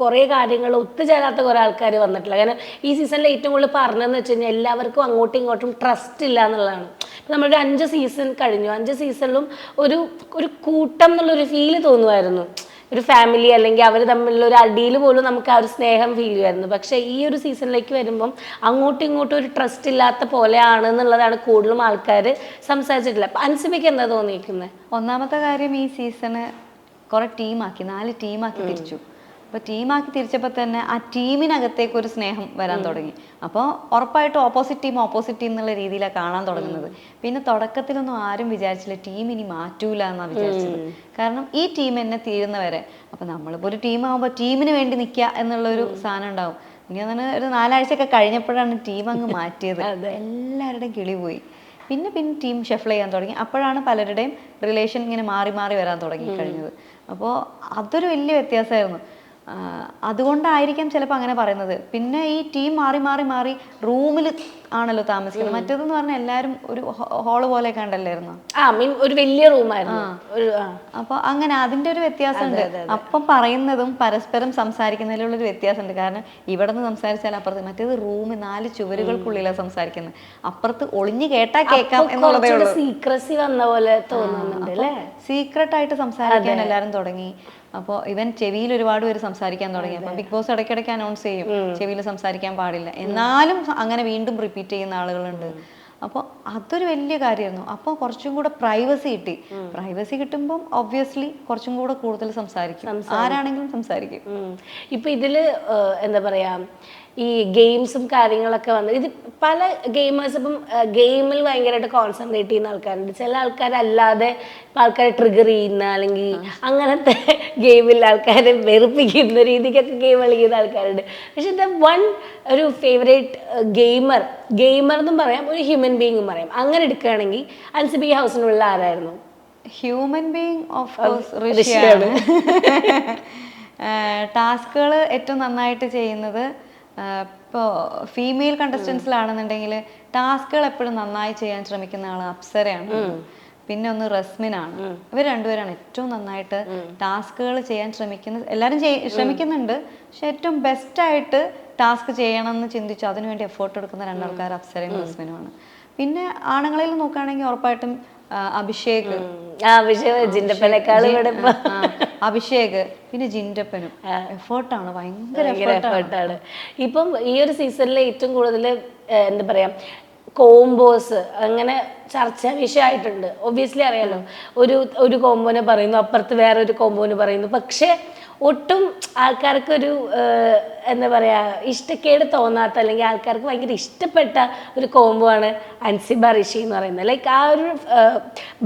[SPEAKER 2] കുറേ കാര്യങ്ങൾ ഒത്തുചേരാത്ത കുറേ ആൾക്കാർ വന്നിട്ടില്ല. കാരണം ഈ സീസണിൽ ഏറ്റവും കൂടുതൽ പറഞ്ഞതെന്ന് വെച്ച് കഴിഞ്ഞാൽ എല്ലാവർക്കും അങ്ങോട്ടും ഇങ്ങോട്ടും ട്രസ്റ്റ് ഇല്ല എന്നുള്ളതാണ്. നമ്മളൊരു അഞ്ച് സീസൺ കഴിഞ്ഞു. അഞ്ച് സീസണിലും ഒരു ഒരു കൂട്ടം എന്നുള്ളൊരു ഫീൽ തോന്നുമായിരുന്നു ഒരു ഫാമിലി അല്ലെങ്കിൽ അവർ തമ്മിലുള്ള ഒരു അടിയിൽ പോലും നമുക്ക് ആ ഒരു സ്നേഹം ഫീൽ ചെയ്യുമായിരുന്നു പക്ഷേ ഈ ഒരു സീസണിലേക്ക് വരുമ്പം അങ്ങോട്ടും ഇങ്ങോട്ടും ഒരു ട്രസ്റ്റ് ഇല്ലാത്ത പോലെയാണ് എന്നുള്ളതാണ് കൂടുതലും ആൾക്കാർ സംസാരിച്ചിട്ടില്ല അപ്പം അൻസിബയ്ക്ക് എന്താ തോന്നിയിരിക്കുന്നത്
[SPEAKER 3] ഒന്നാമത്തെ കാര്യം ഈ സീസണ് കുറെ ടീമാക്കി നാല് ടീമാക്കി തിരിച്ചു. അപ്പൊ ടീമാക്കി തിരിച്ചപ്പോൾ തന്നെ ആ ടീമിനകത്തേക്ക് ഒരു സ്നേഹം വരാൻ തുടങ്ങി. അപ്പോൾ ഉറപ്പായിട്ടും ഓപ്പോസിറ്റ് ടീം ഓപ്പോസിറ്റ് ടീം എന്നുള്ള രീതിയിലാണ് കാണാൻ തുടങ്ങുന്നത്. പിന്നെ തുടക്കത്തിലൊന്നും ആരും വിചാരിച്ചില്ല ടീം ഇനി മാറ്റൂല എന്നാണ് വിചാരിച്ചത്. കാരണം ഈ ടീം എന്നെ തീരുന്നവരെ അപ്പോൾ നമ്മളിപ്പോ ഒരു ടീം ആകുമ്പോൾ ടീമിന് വേണ്ടി നിൽക്കുക എന്നുള്ളൊരു സാധനം ഉണ്ടാവും. ഇങ്ങനെ ഒരു നാലാഴ്ചയൊക്കെ കഴിഞ്ഞപ്പോഴാണ് ടീം അങ്ങ് മാറ്റിയത്. എല്ലാവരുടെയും കിളി പോയി. പിന്നെ പിന്നെ ടീം ഷെഫിൾ ചെയ്യാൻ തുടങ്ങി. അപ്പോഴാണ് പലരുടെയും റിലേഷൻ ഇങ്ങനെ മാറി മാറി വരാൻ തുടങ്ങി കഴിഞ്ഞത്. അപ്പോൾ അതൊരു വലിയ വ്യത്യാസമായിരുന്നു. അതുകൊണ്ടായിരിക്കാം ചിലപ്പോൾ അങ്ങനെ പറയുന്നത്. പിന്നെ ഈ ടീം മാറി മാറി മാറി റൂമിൽ ആണല്ലോ താമസിക്കുന്നത്. മറ്റേതെന്ന് പറഞ്ഞാൽ എല്ലാവരും ഒരു ഹോൾ പോലെ കണ്ടല്ലായിരുന്നു?
[SPEAKER 2] ഒരു വലിയ റൂമായിരുന്നു
[SPEAKER 3] അപ്പോൾ അങ്ങനെ അതിന്റെ ഒരു വ്യത്യാസമുണ്ട് അപ്പം പറയുന്നതും പരസ്പരം സംസാരിക്കുന്നതിലുള്ള ഒരു വ്യത്യാസമുണ്ട്. കാരണം ഇവിടെ നിന്ന് സംസാരിച്ചാൽ അപ്പുറത്ത് മറ്റേത് റൂം നാല് ചുവരുകൾക്കുള്ളിലാണ് സംസാരിക്കുന്നത്. അപ്പുറത്ത് ഒളിഞ്ഞു കേട്ടാ കേൾക്കാം എന്നുള്ളതേ ഉള്ളൂ.
[SPEAKER 2] സീക്രസി വന്ന പോലെ തോന്നുന്നുണ്ട്
[SPEAKER 3] സീക്രട്ട് ആയിട്ട് സംസാരിക്കാൻ എല്ലാവരും തുടങ്ങി. അപ്പോൾ ഇവൻ ചെവിയിൽ ഒരുപാട് പേര് സംസാരിക്കാൻ തുടങ്ങി. അപ്പം ബിഗ് ബോസ് ഇടയ്ക്കിടയ്ക്ക് അനൗൺസ് ചെയ്യും. ചെവിയിൽ സംസാരിക്കാൻ പാടില്ല. എന്നാലും അങ്ങനെ വീണ്ടും റിപ്പീറ്റ് ചെയ്യുന്ന ആളുകളുണ്ട്. അപ്പോൾ അതൊരു വലിയ കാര്യമായിരുന്നു. അപ്പോൾ കുറച്ചും കൂടെ പ്രൈവസി കിട്ടി. പ്രൈവസി കിട്ടുമ്പം ഒബ്വിയസ്ലി കുറച്ചും കൂടെ കൂടുതൽ സംസാരിക്കും. ആരാണെങ്കിലും സംസാരിക്കും.
[SPEAKER 2] ഇപ്പൊ ഇതിൽ എന്താ പറയാ ഈ ഗെയിംസും കാര്യങ്ങളൊക്കെ വന്നത് ഇത് പല ഗെയിമേഴ്സ് ഇപ്പം ഗെയിമിൽ ഭയങ്കരമായിട്ട് കോൺസെൻട്രേറ്റ് ചെയ്യുന്ന ആൾക്കാരുണ്ട്. ചില ആൾക്കാരല്ലാതെ ഇപ്പം ആൾക്കാരെ ട്രിഗർ ചെയ്യുന്ന അല്ലെങ്കിൽ അങ്ങനത്തെ ഗെയിമിൽ ആൾക്കാരെ വെറുപ്പിക്കുന്ന രീതിക്കൊക്കെ ഗെയിം കളിക്കുന്ന ആൾക്കാരുണ്ട്. പക്ഷെ ദ വൺ ഒരു ഫേവറേറ്റ് ഗെയിമർ ഗെയിമർ എന്നും പറയാം ഒരു ഹ്യൂമൻ ബീങ്ങും പറയാം. അങ്ങനെ എടുക്കുകയാണെങ്കിൽ അൻസിബി ഹൗസിനുള്ള ആരായിരുന്നു?
[SPEAKER 3] Human being of course.
[SPEAKER 2] ഋഷിയാണ്.
[SPEAKER 3] ടാസ്കുകൾ ഏറ്റവും നന്നായിട്ട് ചെയ്യുന്നത് ഇപ്പോൾ ഫീമെയിൽ കണ്ടസ്റ്റൻസിലാണെന്നുണ്ടെങ്കിൽ ടാസ്കുകൾ എപ്പോഴും നന്നായി ചെയ്യാൻ ശ്രമിക്കുന്ന ആൾ അപ്സരയാണ്. പിന്നെ ഒന്ന് റസ്മിനാണ്. ഇവർ രണ്ടുപേരാണ് ഏറ്റവും നന്നായിട്ട് ടാസ്കുകൾ ചെയ്യാൻ ശ്രമിക്കുന്ന എല്ലാവരും ശ്രമിക്കുന്നുണ്ട്. പക്ഷെ ഏറ്റവും ബെസ്റ്റായിട്ട് ടാസ്ക് ചെയ്യണം എന്ന് ചിന്തിച്ചു അതിനുവേണ്ടി എഫേർട്ട് എടുക്കുന്ന രണ്ടാൾക്കാർ അപ്സരയും റസ്മിനുമാണ്. പിന്നെ ആണുങ്ങളിൽ നോക്കുകയാണെങ്കിൽ ഉറപ്പായിട്ടും അഭിഷേക്.
[SPEAKER 2] ആ.
[SPEAKER 3] അഭിഷേക് പിന്നെ ജിൻഡപ്പനും. എഫേർട്ടാണ് ഭയങ്കര
[SPEAKER 2] ഭയങ്കര എഫേർട്ടാണ് ഇപ്പം ഈ ഒരു സീസണിൽ ഏറ്റവും കൂടുതൽ എന്താ പറയാ കോംബോസ് അങ്ങനെ ചർച്ചാ വിഷയമായിട്ടുണ്ട്. ഒബ്വിയസ്ലി അറിയാലോ. ഒരു ഒരു കോംബോനെ പറയുന്നു അപ്പുറത്ത് വേറെ ഒരു കോംബോനെ പറയുന്നു. പക്ഷേ ഒട്ടും ആൾക്കാർക്കൊരു എന്താ പറയുക ഇഷ്ടക്കേട് തോന്നാത്ത അല്ലെങ്കിൽ ആൾക്കാർക്ക് ഭയങ്കര ഇഷ്ടപ്പെട്ട ഒരു കോംബോ ആണ് അൻസിബ ഋഷി എന്ന് പറയുന്നത്. ലൈക്ക് ആ ഒരു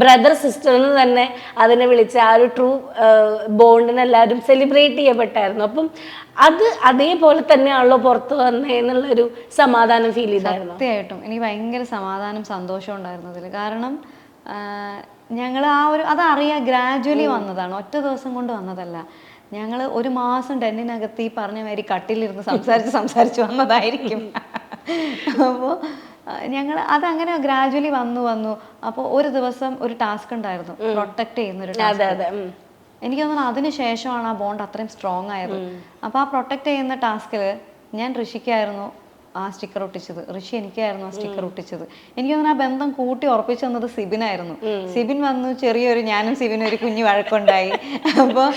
[SPEAKER 2] ബ്രദർ സിസ്റ്റർ എന്ന് തന്നെ അതിനെ വിളിച്ച ആ ഒരു ട്രൂ ബോണ്ടിനെ എല്ലാവരും സെലിബ്രേറ്റ് ചെയ്യപ്പെട്ടായിരുന്നു. അപ്പം അത് അതേപോലെ തന്നെയാണല്ലോ പുറത്ത് വന്നേ എന്നുള്ളൊരു സമാധാനം ഫീൽ ചെയ്തായിരുന്നു.
[SPEAKER 3] സത്യമായിട്ടും. എനിക്ക് ഭയങ്കര സമാധാനം സന്തോഷം ഉണ്ടായിരുന്നു അതിൽ കാരണം ഞങ്ങൾ ആ ഒരു അതറിയാം ഗ്രാജുവലി വന്നതാണ്. ഒറ്റ ദിവസം കൊണ്ട് വന്നതല്ല. ഞങ്ങൾ ഒരു മാസം ടെന്നിനകത്ത് ഈ പറഞ്ഞ മാതിരി കട്ടിലിരുന്ന് സംസാരിച്ച് സംസാരിച്ച് വന്നതായിരിക്കും. അപ്പോൾ ഞങ്ങൾ അതങ്ങനെ ഗ്രാജുവലി വന്നു വന്നു. അപ്പോൾ ഒരു ദിവസം ഒരു ടാസ്ക് ഉണ്ടായിരുന്നു. പ്രൊട്ടക്ട് ചെയ്യുന്ന ഒരു ടാസ്ക് എനിക്ക് തോന്നുന്നു അതിന് ശേഷമാണ് ആ ബോണ്ട് അത്രയും സ്ട്രോങ് ആയത്. അപ്പോൾ ആ പ്രൊട്ടക്ട് ചെയ്യുന്ന ടാസ്കിൽ ഞാൻ ഋഷിക്കായിരുന്നു. ആ സ്റ്റിക്കർ ഒട്ടിച്ചത്. ഋഷി എനിക്കായിരുന്നു ആ സ്റ്റിക്കർ ഒട്ടിച്ചത്. എനിക്ക് അങ്ങനെ ആ ബന്ധം കൂട്ടി ഉറപ്പിച്ചു തന്നത് സിബിനായിരുന്നു. സിബിൻ വന്നു ചെറിയൊരു ഞാനും സിബിനും ഒരു കുഞ്ഞു വഴക്കുണ്ടായി. അപ്പോൾ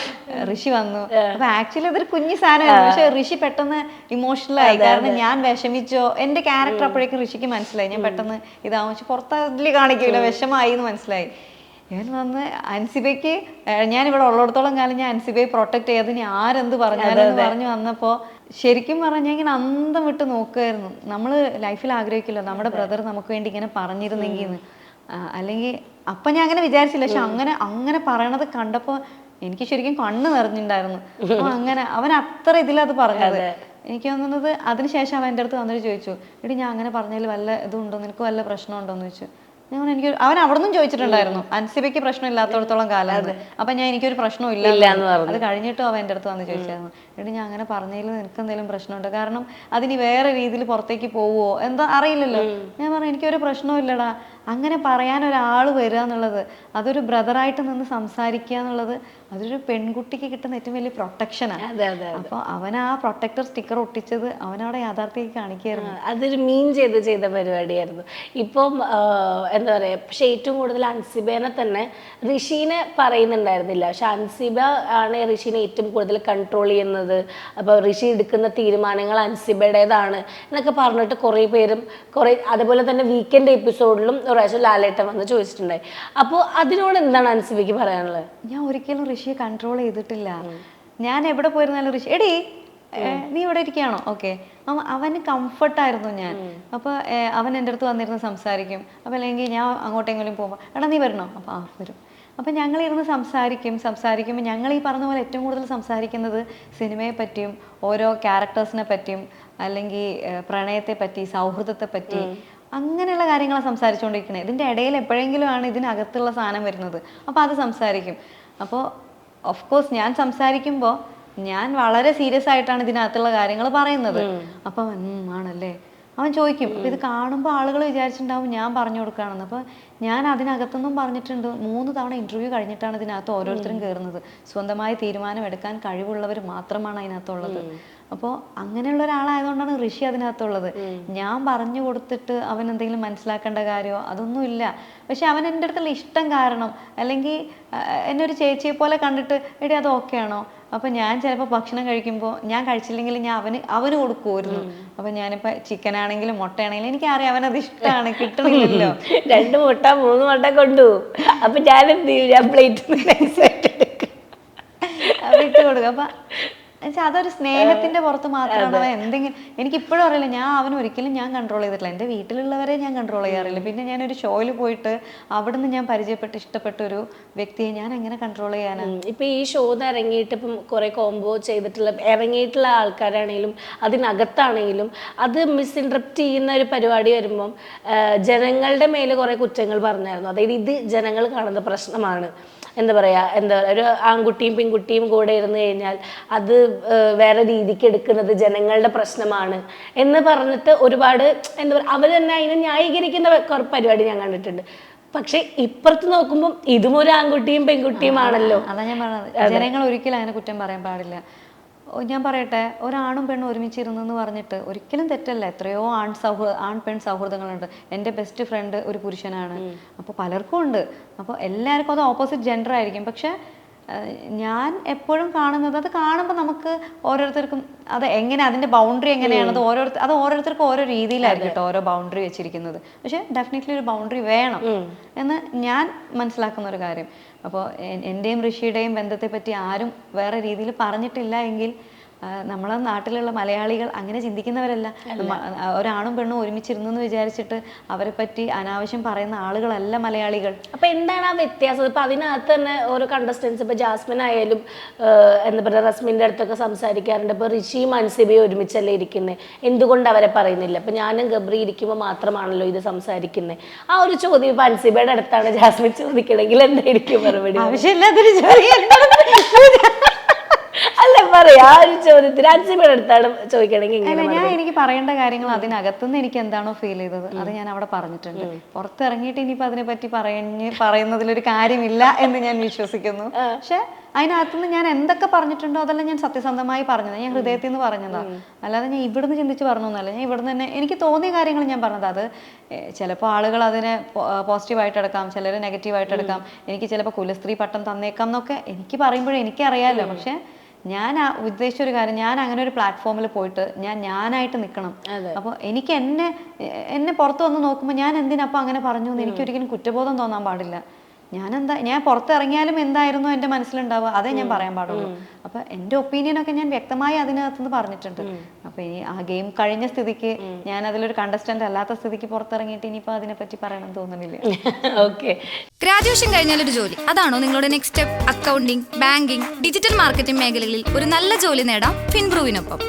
[SPEAKER 3] ഋഷി വന്നു. അപ്പൊ ആക്ച്വലി അതൊരു കുഞ്ഞു സാധനമായിരുന്നു. പക്ഷെ ഋഷി പെട്ടെന്ന് ഇമോഷണൽ ആയി. കാരണം ഞാൻ വിഷമിച്ചോ? എന്റെ ക്യാരക്ടർ അപ്പോഴേക്കും ഋഷിക്ക് മനസ്സിലായി. ഞാൻ പെട്ടെന്ന് ഇതാവും. പക്ഷെ പുറത്തതിൽ കാണിക്കില്ല വിഷമായി എന്ന് മനസ്സിലായി. ഞാൻ വന്ന് അൻസിബയ്ക്ക് ഞാൻ ഇവിടെ ഉള്ളിടത്തോളം കാലം ഞാൻ അൻസിബയെ പ്രൊട്ടക്ട് ചെയ്യാതെ ഇനി ആരെന്ത് പറഞ്ഞാലും പറഞ്ഞു വന്നപ്പോൾ ശരിക്കും പറഞ്ഞാൽ ഇങ്ങനെ അന്തം വിട്ട് നോക്കുമായിരുന്നു നമ്മൾ ലൈഫിൽ ആഗ്രഹിക്കില്ല. നമ്മുടെ ബ്രദർ നമുക്ക് വേണ്ടി ഇങ്ങനെ പറഞ്ഞിരുന്നെങ്കിൽ അല്ലെങ്കിൽ അപ്പം ഞാൻ അങ്ങനെ വിചാരിച്ചില്ല. പക്ഷെ അങ്ങനെ അങ്ങനെ പറയണത് കണ്ടപ്പോൾ എനിക്ക് ശരിക്കും കണ്ണ് നിറഞ്ഞിട്ടുണ്ടായിരുന്നു അപ്പം അങ്ങനെ അവൻ അത്ര ഇതിലത് പറഞ്ഞത്. എനിക്ക് തോന്നുന്നത് അതിനുശേഷം അവൻ എന്റെ അടുത്ത് വന്നിട്ട് ചോദിച്ചു എടി ഞാൻ അങ്ങനെ പറഞ്ഞതിൽ വല്ല ഇതുണ്ടോ? നിനക്ക് വല്ല പ്രശ്നമുണ്ടോ എന്ന് ചോദിച്ചു. ഞാൻ എനിക്ക് അവൻ അവിടെ നിന്നും ചോദിച്ചിട്ടുണ്ടായിരുന്നു അൻസിബയ്ക്ക് പ്രശ്നം ഇല്ലാത്തടത്തോളം കാലം അപ്പൊ ഞാൻ എനിക്കൊരു പ്രശ്നവും ഇല്ല. അത് കഴിഞ്ഞിട്ടും അവൻ എന്റെ അടുത്ത് വന്ന് ചോദിച്ചായിരുന്നു എന്നിട്ട് ഞാൻ അങ്ങനെ പറഞ്ഞതിൽ നിനക്ക് എന്തെങ്കിലും പ്രശ്നമുണ്ട്? കാരണം അതിന് വേറെ രീതിയിൽ പുറത്തേക്ക് പോവോ? എന്താ അറിയില്ലല്ലോ. ഞാൻ പറഞ്ഞു എനിക്കൊരു പ്രശ്നവും ഇല്ലടാ. അങ്ങനെ പറയാൻ ഒരാൾ വരിക എന്നുള്ളത് അതൊരു ബ്രദറായിട്ട് നിന്ന് സംസാരിക്കുക എന്നുള്ളത് അതൊരു പെൺകുട്ടിക്ക് കിട്ടുന്ന ഏറ്റവും വലിയ പ്രൊട്ടക്ഷനാണ് അപ്പോൾ അവൻ ആ പ്രൊട്ടക്ടർ സ്റ്റിക്കർ ഒട്ടിച്ചത് അവനവിടെ യാഥാർത്ഥ്യം കാണിക്കായിരുന്നു
[SPEAKER 2] അതൊരു മീൻ ചെയ്ത് ചെയ്ത പരിപാടിയായിരുന്നു. ഇപ്പം എന്താ പറയുക പക്ഷെ ഏറ്റവും കൂടുതൽ അൻസിബേനെ തന്നെ ഋഷീനെ പറയുന്നുണ്ടായിരുന്നില്ല. പക്ഷെ അൻസിബ ആണ് ഋഷീനെ ഏറ്റവും കൂടുതൽ കൺട്രോൾ ചെയ്യുന്നത്. അപ്പോൾ ഋഷി എടുക്കുന്ന തീരുമാനങ്ങൾ അൻസിബയുടേതാണ് എന്നൊക്കെ പറഞ്ഞിട്ട് കുറേ പേരും കുറേ അതുപോലെ തന്നെ വീക്കെൻഡ് എപ്പിസോഡിലും ഒരു പ്രാവശ്യം ലാലേട്ടൻ വന്ന് ചോദിച്ചിട്ടുണ്ടായി. അപ്പോൾ അതിനോട് എന്താണ് അൻസിബയ്ക്ക് പറയാനുള്ളത്?
[SPEAKER 3] ഞാൻ ഒരിക്കലും ഋഷിയെ കൺട്രോൾ ചെയ്തിട്ടില്ല. ഞാൻ എവിടെ പോയിരുന്നാലും ഋഷി എടി നീ ഇവിടെ ഇരിക്കുകയാണോ? ഓക്കെ. അവന് കംഫർട്ടായിരുന്നു ഞാൻ. അപ്പോൾ അവൻ എന്റെ അടുത്ത് വന്നിരുന്ന് സംസാരിക്കും. അപ്പോൾ അല്ലെങ്കിൽ ഞാൻ അങ്ങോട്ടെങ്കിലും പോകുമ്പോൾ എടാ നീ വരണോ? അപ്പോൾ ആ വരും. അപ്പം ഞങ്ങളിരുന്ന് സംസാരിക്കും. സംസാരിക്കുമ്പോൾ ഞങ്ങൾ ഈ പറഞ്ഞ പോലെ ഏറ്റവും കൂടുതൽ സംസാരിക്കുന്നത് സിനിമയെ പറ്റിയും ഓരോ ക്യാരക്ടേഴ്സിനെ പറ്റിയും അല്ലെങ്കിൽ പ്രണയത്തെ പറ്റി സൗഹൃദത്തെ പറ്റി അങ്ങനെയുള്ള കാര്യങ്ങളാണ് സംസാരിച്ചുകൊണ്ടിരിക്കുന്നത് ഇതിന്റെ ഇടയിൽ എപ്പോഴെങ്കിലും ആണ് ഇതിനകത്തുള്ള സാധനം വരുന്നത്. അപ്പോൾ അത് സംസാരിക്കും. അപ്പോൾ ഓഫ് കോഴ്സ് ഞാൻ സംസാരിക്കുമ്പോൾ ഞാൻ വളരെ സീരിയസ് ആയിട്ടാണ് ഇതിനകത്തുള്ള കാര്യങ്ങൾ പറയുന്നത്. അപ്പൊ ആണല്ലേ? അവൻ ചോദിക്കും അപ്പൊ ഇത് കാണുമ്പോൾ ആളുകൾ വിചാരിച്ചിട്ടുണ്ടാവും ഞാൻ പറഞ്ഞു കൊടുക്കുകയാണെന്ന്. അപ്പൊ ഞാൻ അതിനകത്തൊന്നും പറഞ്ഞിട്ടുണ്ട്. മൂന്ന് തവണ ഇന്റർവ്യൂ കഴിഞ്ഞിട്ടാണ് ഇതിനകത്ത് ഓരോരുത്തരും കയറുന്നത് സ്വന്തമായി തീരുമാനം എടുക്കാൻ കഴിവുള്ളവർ മാത്രമാണ് അതിനകത്തുള്ളത്. അപ്പോൾ അങ്ങനെയുള്ള ഒരാളായതുകൊണ്ടാണ് ഋഷി അതിനകത്തുള്ളത്. ഞാൻ പറഞ്ഞു കൊടുത്തിട്ട് അവൻ എന്തെങ്കിലും മനസ്സിലാക്കേണ്ട കാര്യമോ അതൊന്നുമില്ല പക്ഷെ അവൻ എന്റെ അടുത്തുള്ള ഇഷ്ടം കാരണം അല്ലെങ്കിൽ എന്നെ ഒരു ചേച്ചിയെ പോലെ കണ്ടിട്ട് എടി അത് ഓക്കെ ആണോ? അപ്പൊ ഞാൻ ചിലപ്പോൾ ഭക്ഷണം കഴിക്കുമ്പോൾ ഞാൻ കഴിച്ചില്ലെങ്കിൽ ഞാൻ അവന് അവന് കൊടുക്കുമായിരുന്നു. അപ്പൊ ഞാനിപ്പോ ചിക്കൻ ആണെങ്കിലും മുട്ടയാണെങ്കിലും എനിക്കറിയാം അവനത് ഇഷ്ടമാണ് കിട്ടണില്ലല്ലോ.
[SPEAKER 2] രണ്ട് മുട്ട മൂന്ന് മുട്ട കൊണ്ടു. അപ്പൊ ഞാൻ എന്ത് ചെയ്യും ഞാൻ പ്ലേറ്റ്
[SPEAKER 3] ഇട്ട് കൊടുക്കും. അപ്പൊ എന്നുവെച്ചാ അതൊരു സ്നേഹത്തിന്റെ പുറത്ത് മാത്രമാണ് എന്തെങ്കിലും എനിക്ക് ഇപ്പോഴും അറിയില്ല. ഞാൻ അവൻ ഒരിക്കലും ഞാൻ കൺട്രോൾ ചെയ്തിട്ടില്ല. എന്റെ വീട്ടിലുള്ളവരെ ഞാൻ കൺട്രോൾ ചെയ്യാറില്ല. പിന്നെ ഞാൻ ഒരു ഷോയിൽ പോയിട്ട് അവിടുന്ന് ഞാൻ പരിചയപ്പെട്ട് ഇഷ്ടപ്പെട്ട ഒരു വ്യക്തിയെ ഞാൻ എങ്ങനെ കൺട്രോൾ ചെയ്യാനാണ്
[SPEAKER 2] ഇപ്പൊ ഈ ഷോ ഇറങ്ങിയിട്ട് ഇപ്പം കുറെ കോംബോ ചെയ്തിട്ടുള്ള ഇറങ്ങിയിട്ടുള്ള ആൾക്കാരാണെങ്കിലും അതിനകത്താണെങ്കിലും അത് മിസ്ഇൻട്രപ്റ്റ് ചെയ്യുന്ന ഒരു പരിപാടി വരുമ്പം ജനങ്ങളുടെ മേലെ കുറെ കുറ്റങ്ങൾ പറഞ്ഞായിരുന്നു. അതായത് ഇത് ജനങ്ങൾ കാണുന്ന പ്രശ്നമാണ്. എന്താ പറയാ എന്താ ഒരു ആൺകുട്ടിയും പെൺകുട്ടിയും കൂടെ ഇരുന്ന് കഴിഞ്ഞാൽ അത് വേറെ രീതിക്ക് എടുക്കുന്നത് ജനങ്ങളുടെ പ്രശ്നമാണ് എന്ന് പറഞ്ഞിട്ട് ഒരുപാട് എന്താ പറയുക അവർ തന്നെ അതിനെ ന്യായീകരിക്കുന്ന പരിപാടി ഞാൻ കണ്ടിട്ടുണ്ട്. പക്ഷെ ഇപ്പുറത്ത് നോക്കുമ്പോൾ ഇതും ഒരു ആൺകുട്ടിയും പെൺകുട്ടിയും ആണല്ലോ
[SPEAKER 3] അതാ ഞാൻ പറഞ്ഞത്. ജനങ്ങൾ ഒരിക്കലും അങ്ങനെ കുറ്റം പറയാൻ പാടില്ല. ഞാൻ പറയട്ടെ ഒരാണും പെണ്ണും ഒരുമിച്ചിരുന്നു എന്ന് പറഞ്ഞിട്ട് ഒരിക്കലും തെറ്റല്ല. എത്രയോ ആൺ സൗഹൃദ ആൺ പെൺ സൗഹൃദങ്ങളുണ്ട് എന്റെ ബെസ്റ്റ് ഫ്രണ്ട് ഒരു പുരുഷനാണ്. അപ്പോൾ പലർക്കും ഉണ്ട്. അപ്പോൾ എല്ലാവർക്കും അത് ഓപ്പോസിറ്റ് ജെൻഡർ ആയിരിക്കും. പക്ഷെ ഞാൻ എപ്പോഴും കാണുന്നത് അത് കാണുമ്പോൾ നമുക്ക് ഓരോരുത്തർക്കും അത് എങ്ങനെ അതിന്റെ ബൗണ്ടറി എങ്ങനെയാണ് അത് ഓരോരുത്തർ അത് ഓരോരുത്തർക്കും ഓരോ രീതിയിലായിരിക്കും കേട്ടോ ഓരോ ബൗണ്ടറി വെച്ചിരിക്കുന്നത്. പക്ഷെ ഡെഫിനറ്റ്ലി ഒരു ബൗണ്ടറി വേണം എന്ന് ഞാൻ മനസ്സിലാക്കുന്ന ഒരു കാര്യം. അപ്പോൾ എന്റെയും ഋഷിയുടെയും ബന്ധത്തെ പറ്റി ആരും വേറെ രീതിയിൽ പറഞ്ഞിട്ടില്ല എങ്കിൽ നമ്മളെ നാട്ടിലുള്ള മലയാളികൾ അങ്ങനെ ചിന്തിക്കുന്നവരല്ല. ഒരാണും പെണ്ണും ഒരുമിച്ചിരുന്നു എന്ന് വിചാരിച്ചിട്ട് അവരെ പറ്റി അനാവശ്യം പറയുന്ന ആളുകളല്ല മലയാളികൾ.
[SPEAKER 2] അപ്പൊ എന്താണ് ആ വ്യത്യാസം? ഇപ്പൊ അതിനകത്ത് തന്നെ ഓരോ കണ്ടസ്റ്റൻസ് ഇപ്പൊ ജാസ്മിൻ ആയാലും എന്താ പറയുക റസ്മിന്റെ അടുത്തൊക്കെ സംസാരിക്കാറുണ്ട്. ഇപ്പൊ ഋഷിയും അൻസിബിയും ഒരുമിച്ചല്ലേ ഇരിക്കുന്നത് എന്തുകൊണ്ട് അവരെ പറയുന്നില്ല? ഇപ്പൊ ഞാനും ഗബ്രി ഇരിക്കുമ്പോൾ മാത്രമാണല്ലോ ഇത് സംസാരിക്കുന്നത് ആ ഒരു ചോദ്യം ഇപ്പൊ അൻസിബയുടെ അടുത്താണ് ജാസ്മിൻ ചോദിക്കണമെങ്കിൽ എന്തായിരിക്കും മറുപടി?
[SPEAKER 3] ആവശ്യമില്ലാത്തൊരു ചോദ്യം.
[SPEAKER 2] പറയാ ആ ഒരു ചോദ്യത്തിന് അൻസിബയുടെ അടുത്താണ് ചോദിക്കണമെങ്കിൽ
[SPEAKER 3] അല്ല ഞാൻ എനിക്ക് പറയേണ്ട കാര്യങ്ങൾ അതിനകത്തുനിന്ന് എനിക്ക് എന്താണോ ഫീൽ ചെയ്തത് അത് ഞാൻ അവിടെ പറഞ്ഞിട്ടുണ്ട്. പുറത്തിറങ്ങിയിട്ട് ഇനിയിപ്പോ അതിനെ പറ്റി പറഞ്ഞ് പറയുന്നതിലൊരു കാര്യമില്ല എന്ന് ഞാൻ വിശ്വസിക്കുന്നു. പക്ഷെ അതിനകത്തുനിന്ന് ഞാൻ എന്തൊക്കെ പറഞ്ഞിട്ടുണ്ടോ അതെല്ലാം ഞാൻ സത്യസന്ധമായി പറഞ്ഞത്. ഞാൻ ഹൃദയത്തിൽ നിന്ന് പറഞ്ഞതാ. അല്ലാതെ ഞാൻ ഇവിടുന്ന് ചിന്തിച്ച് പറഞ്ഞൊന്നുമല്ല ഞാൻ ഇവിടുന്ന് തന്നെ എനിക്ക് തോന്നിയ കാര്യങ്ങൾ ഞാൻ പറഞ്ഞത്. അത് ചിലപ്പോൾ ആളുകൾ അതിനെ പോസിറ്റീവായിട്ട് എടുക്കാം ചിലർ നെഗറ്റീവായിട്ട് എടുക്കാം എനിക്ക് ചിലപ്പോൾ കുലസ്ത്രീ പട്ടം തന്നേക്കാം എന്നൊക്കെ എനിക്ക് പറയുമ്പോഴേ എനിക്കറിയാമല്ലോ പക്ഷെ ഞാൻ ആ ഉദ്ദേശിച്ച ഒരു കാര്യം ഞാൻ അങ്ങനെ ഒരു പ്ലാറ്റ്ഫോമിൽ പോയിട്ട് ഞാൻ ഞാനായിട്ട് നിൽക്കണം അപ്പോൾ എനിക്ക് എന്നെ എന്നെ പുറത്തു വന്ന് നോക്കുമ്പോൾ ഞാൻ എന്തിനപ്പോൾ അങ്ങനെ പറഞ്ഞു എന്ന് എനിക്ക് ഒരിക്കലും കുറ്റബോധം തോന്നാൻ പാടില്ല. ഞാൻ എന്താ ഞാൻ പുറത്തിറങ്ങിയാലും എന്തായിരുന്നു എന്റെ മനസ്സിലുണ്ടാവുക? അതേ ഞാൻ പറയാൻ പാടുള്ളൂ. അപ്പൊ എന്റെ ഒപ്പീനിയൻ ഒക്കെ ഞാൻ വ്യക്തമായി അതിനകത്തുനിന്ന് പറഞ്ഞിട്ടുണ്ട്. അപ്പൊ ഇനി ആ ഗെയിം കഴിഞ്ഞ സ്ഥിതിക്ക് ഞാൻ അതിലൊരു കണ്ടസ്റ്റന്റ് അല്ലാത്ത സ്ഥിതിക്ക് പുറത്തിറങ്ങിയിട്ട് ഇനിയിപ്പോൾ അതിനെപ്പറ്റി പറയണം തോന്നുന്നില്ല.
[SPEAKER 2] ഓക്കെ
[SPEAKER 1] ഗ്രാജുവേഷൻ കഴിഞ്ഞാൽ ഒരു ജോലി. അതാണോ നിങ്ങളുടെ next step accounting banking digital marketing മേഖലകളിൽ ഒരു നല്ല ജോലി നേടാം ഫിൻബ്രൂവിനൊപ്പം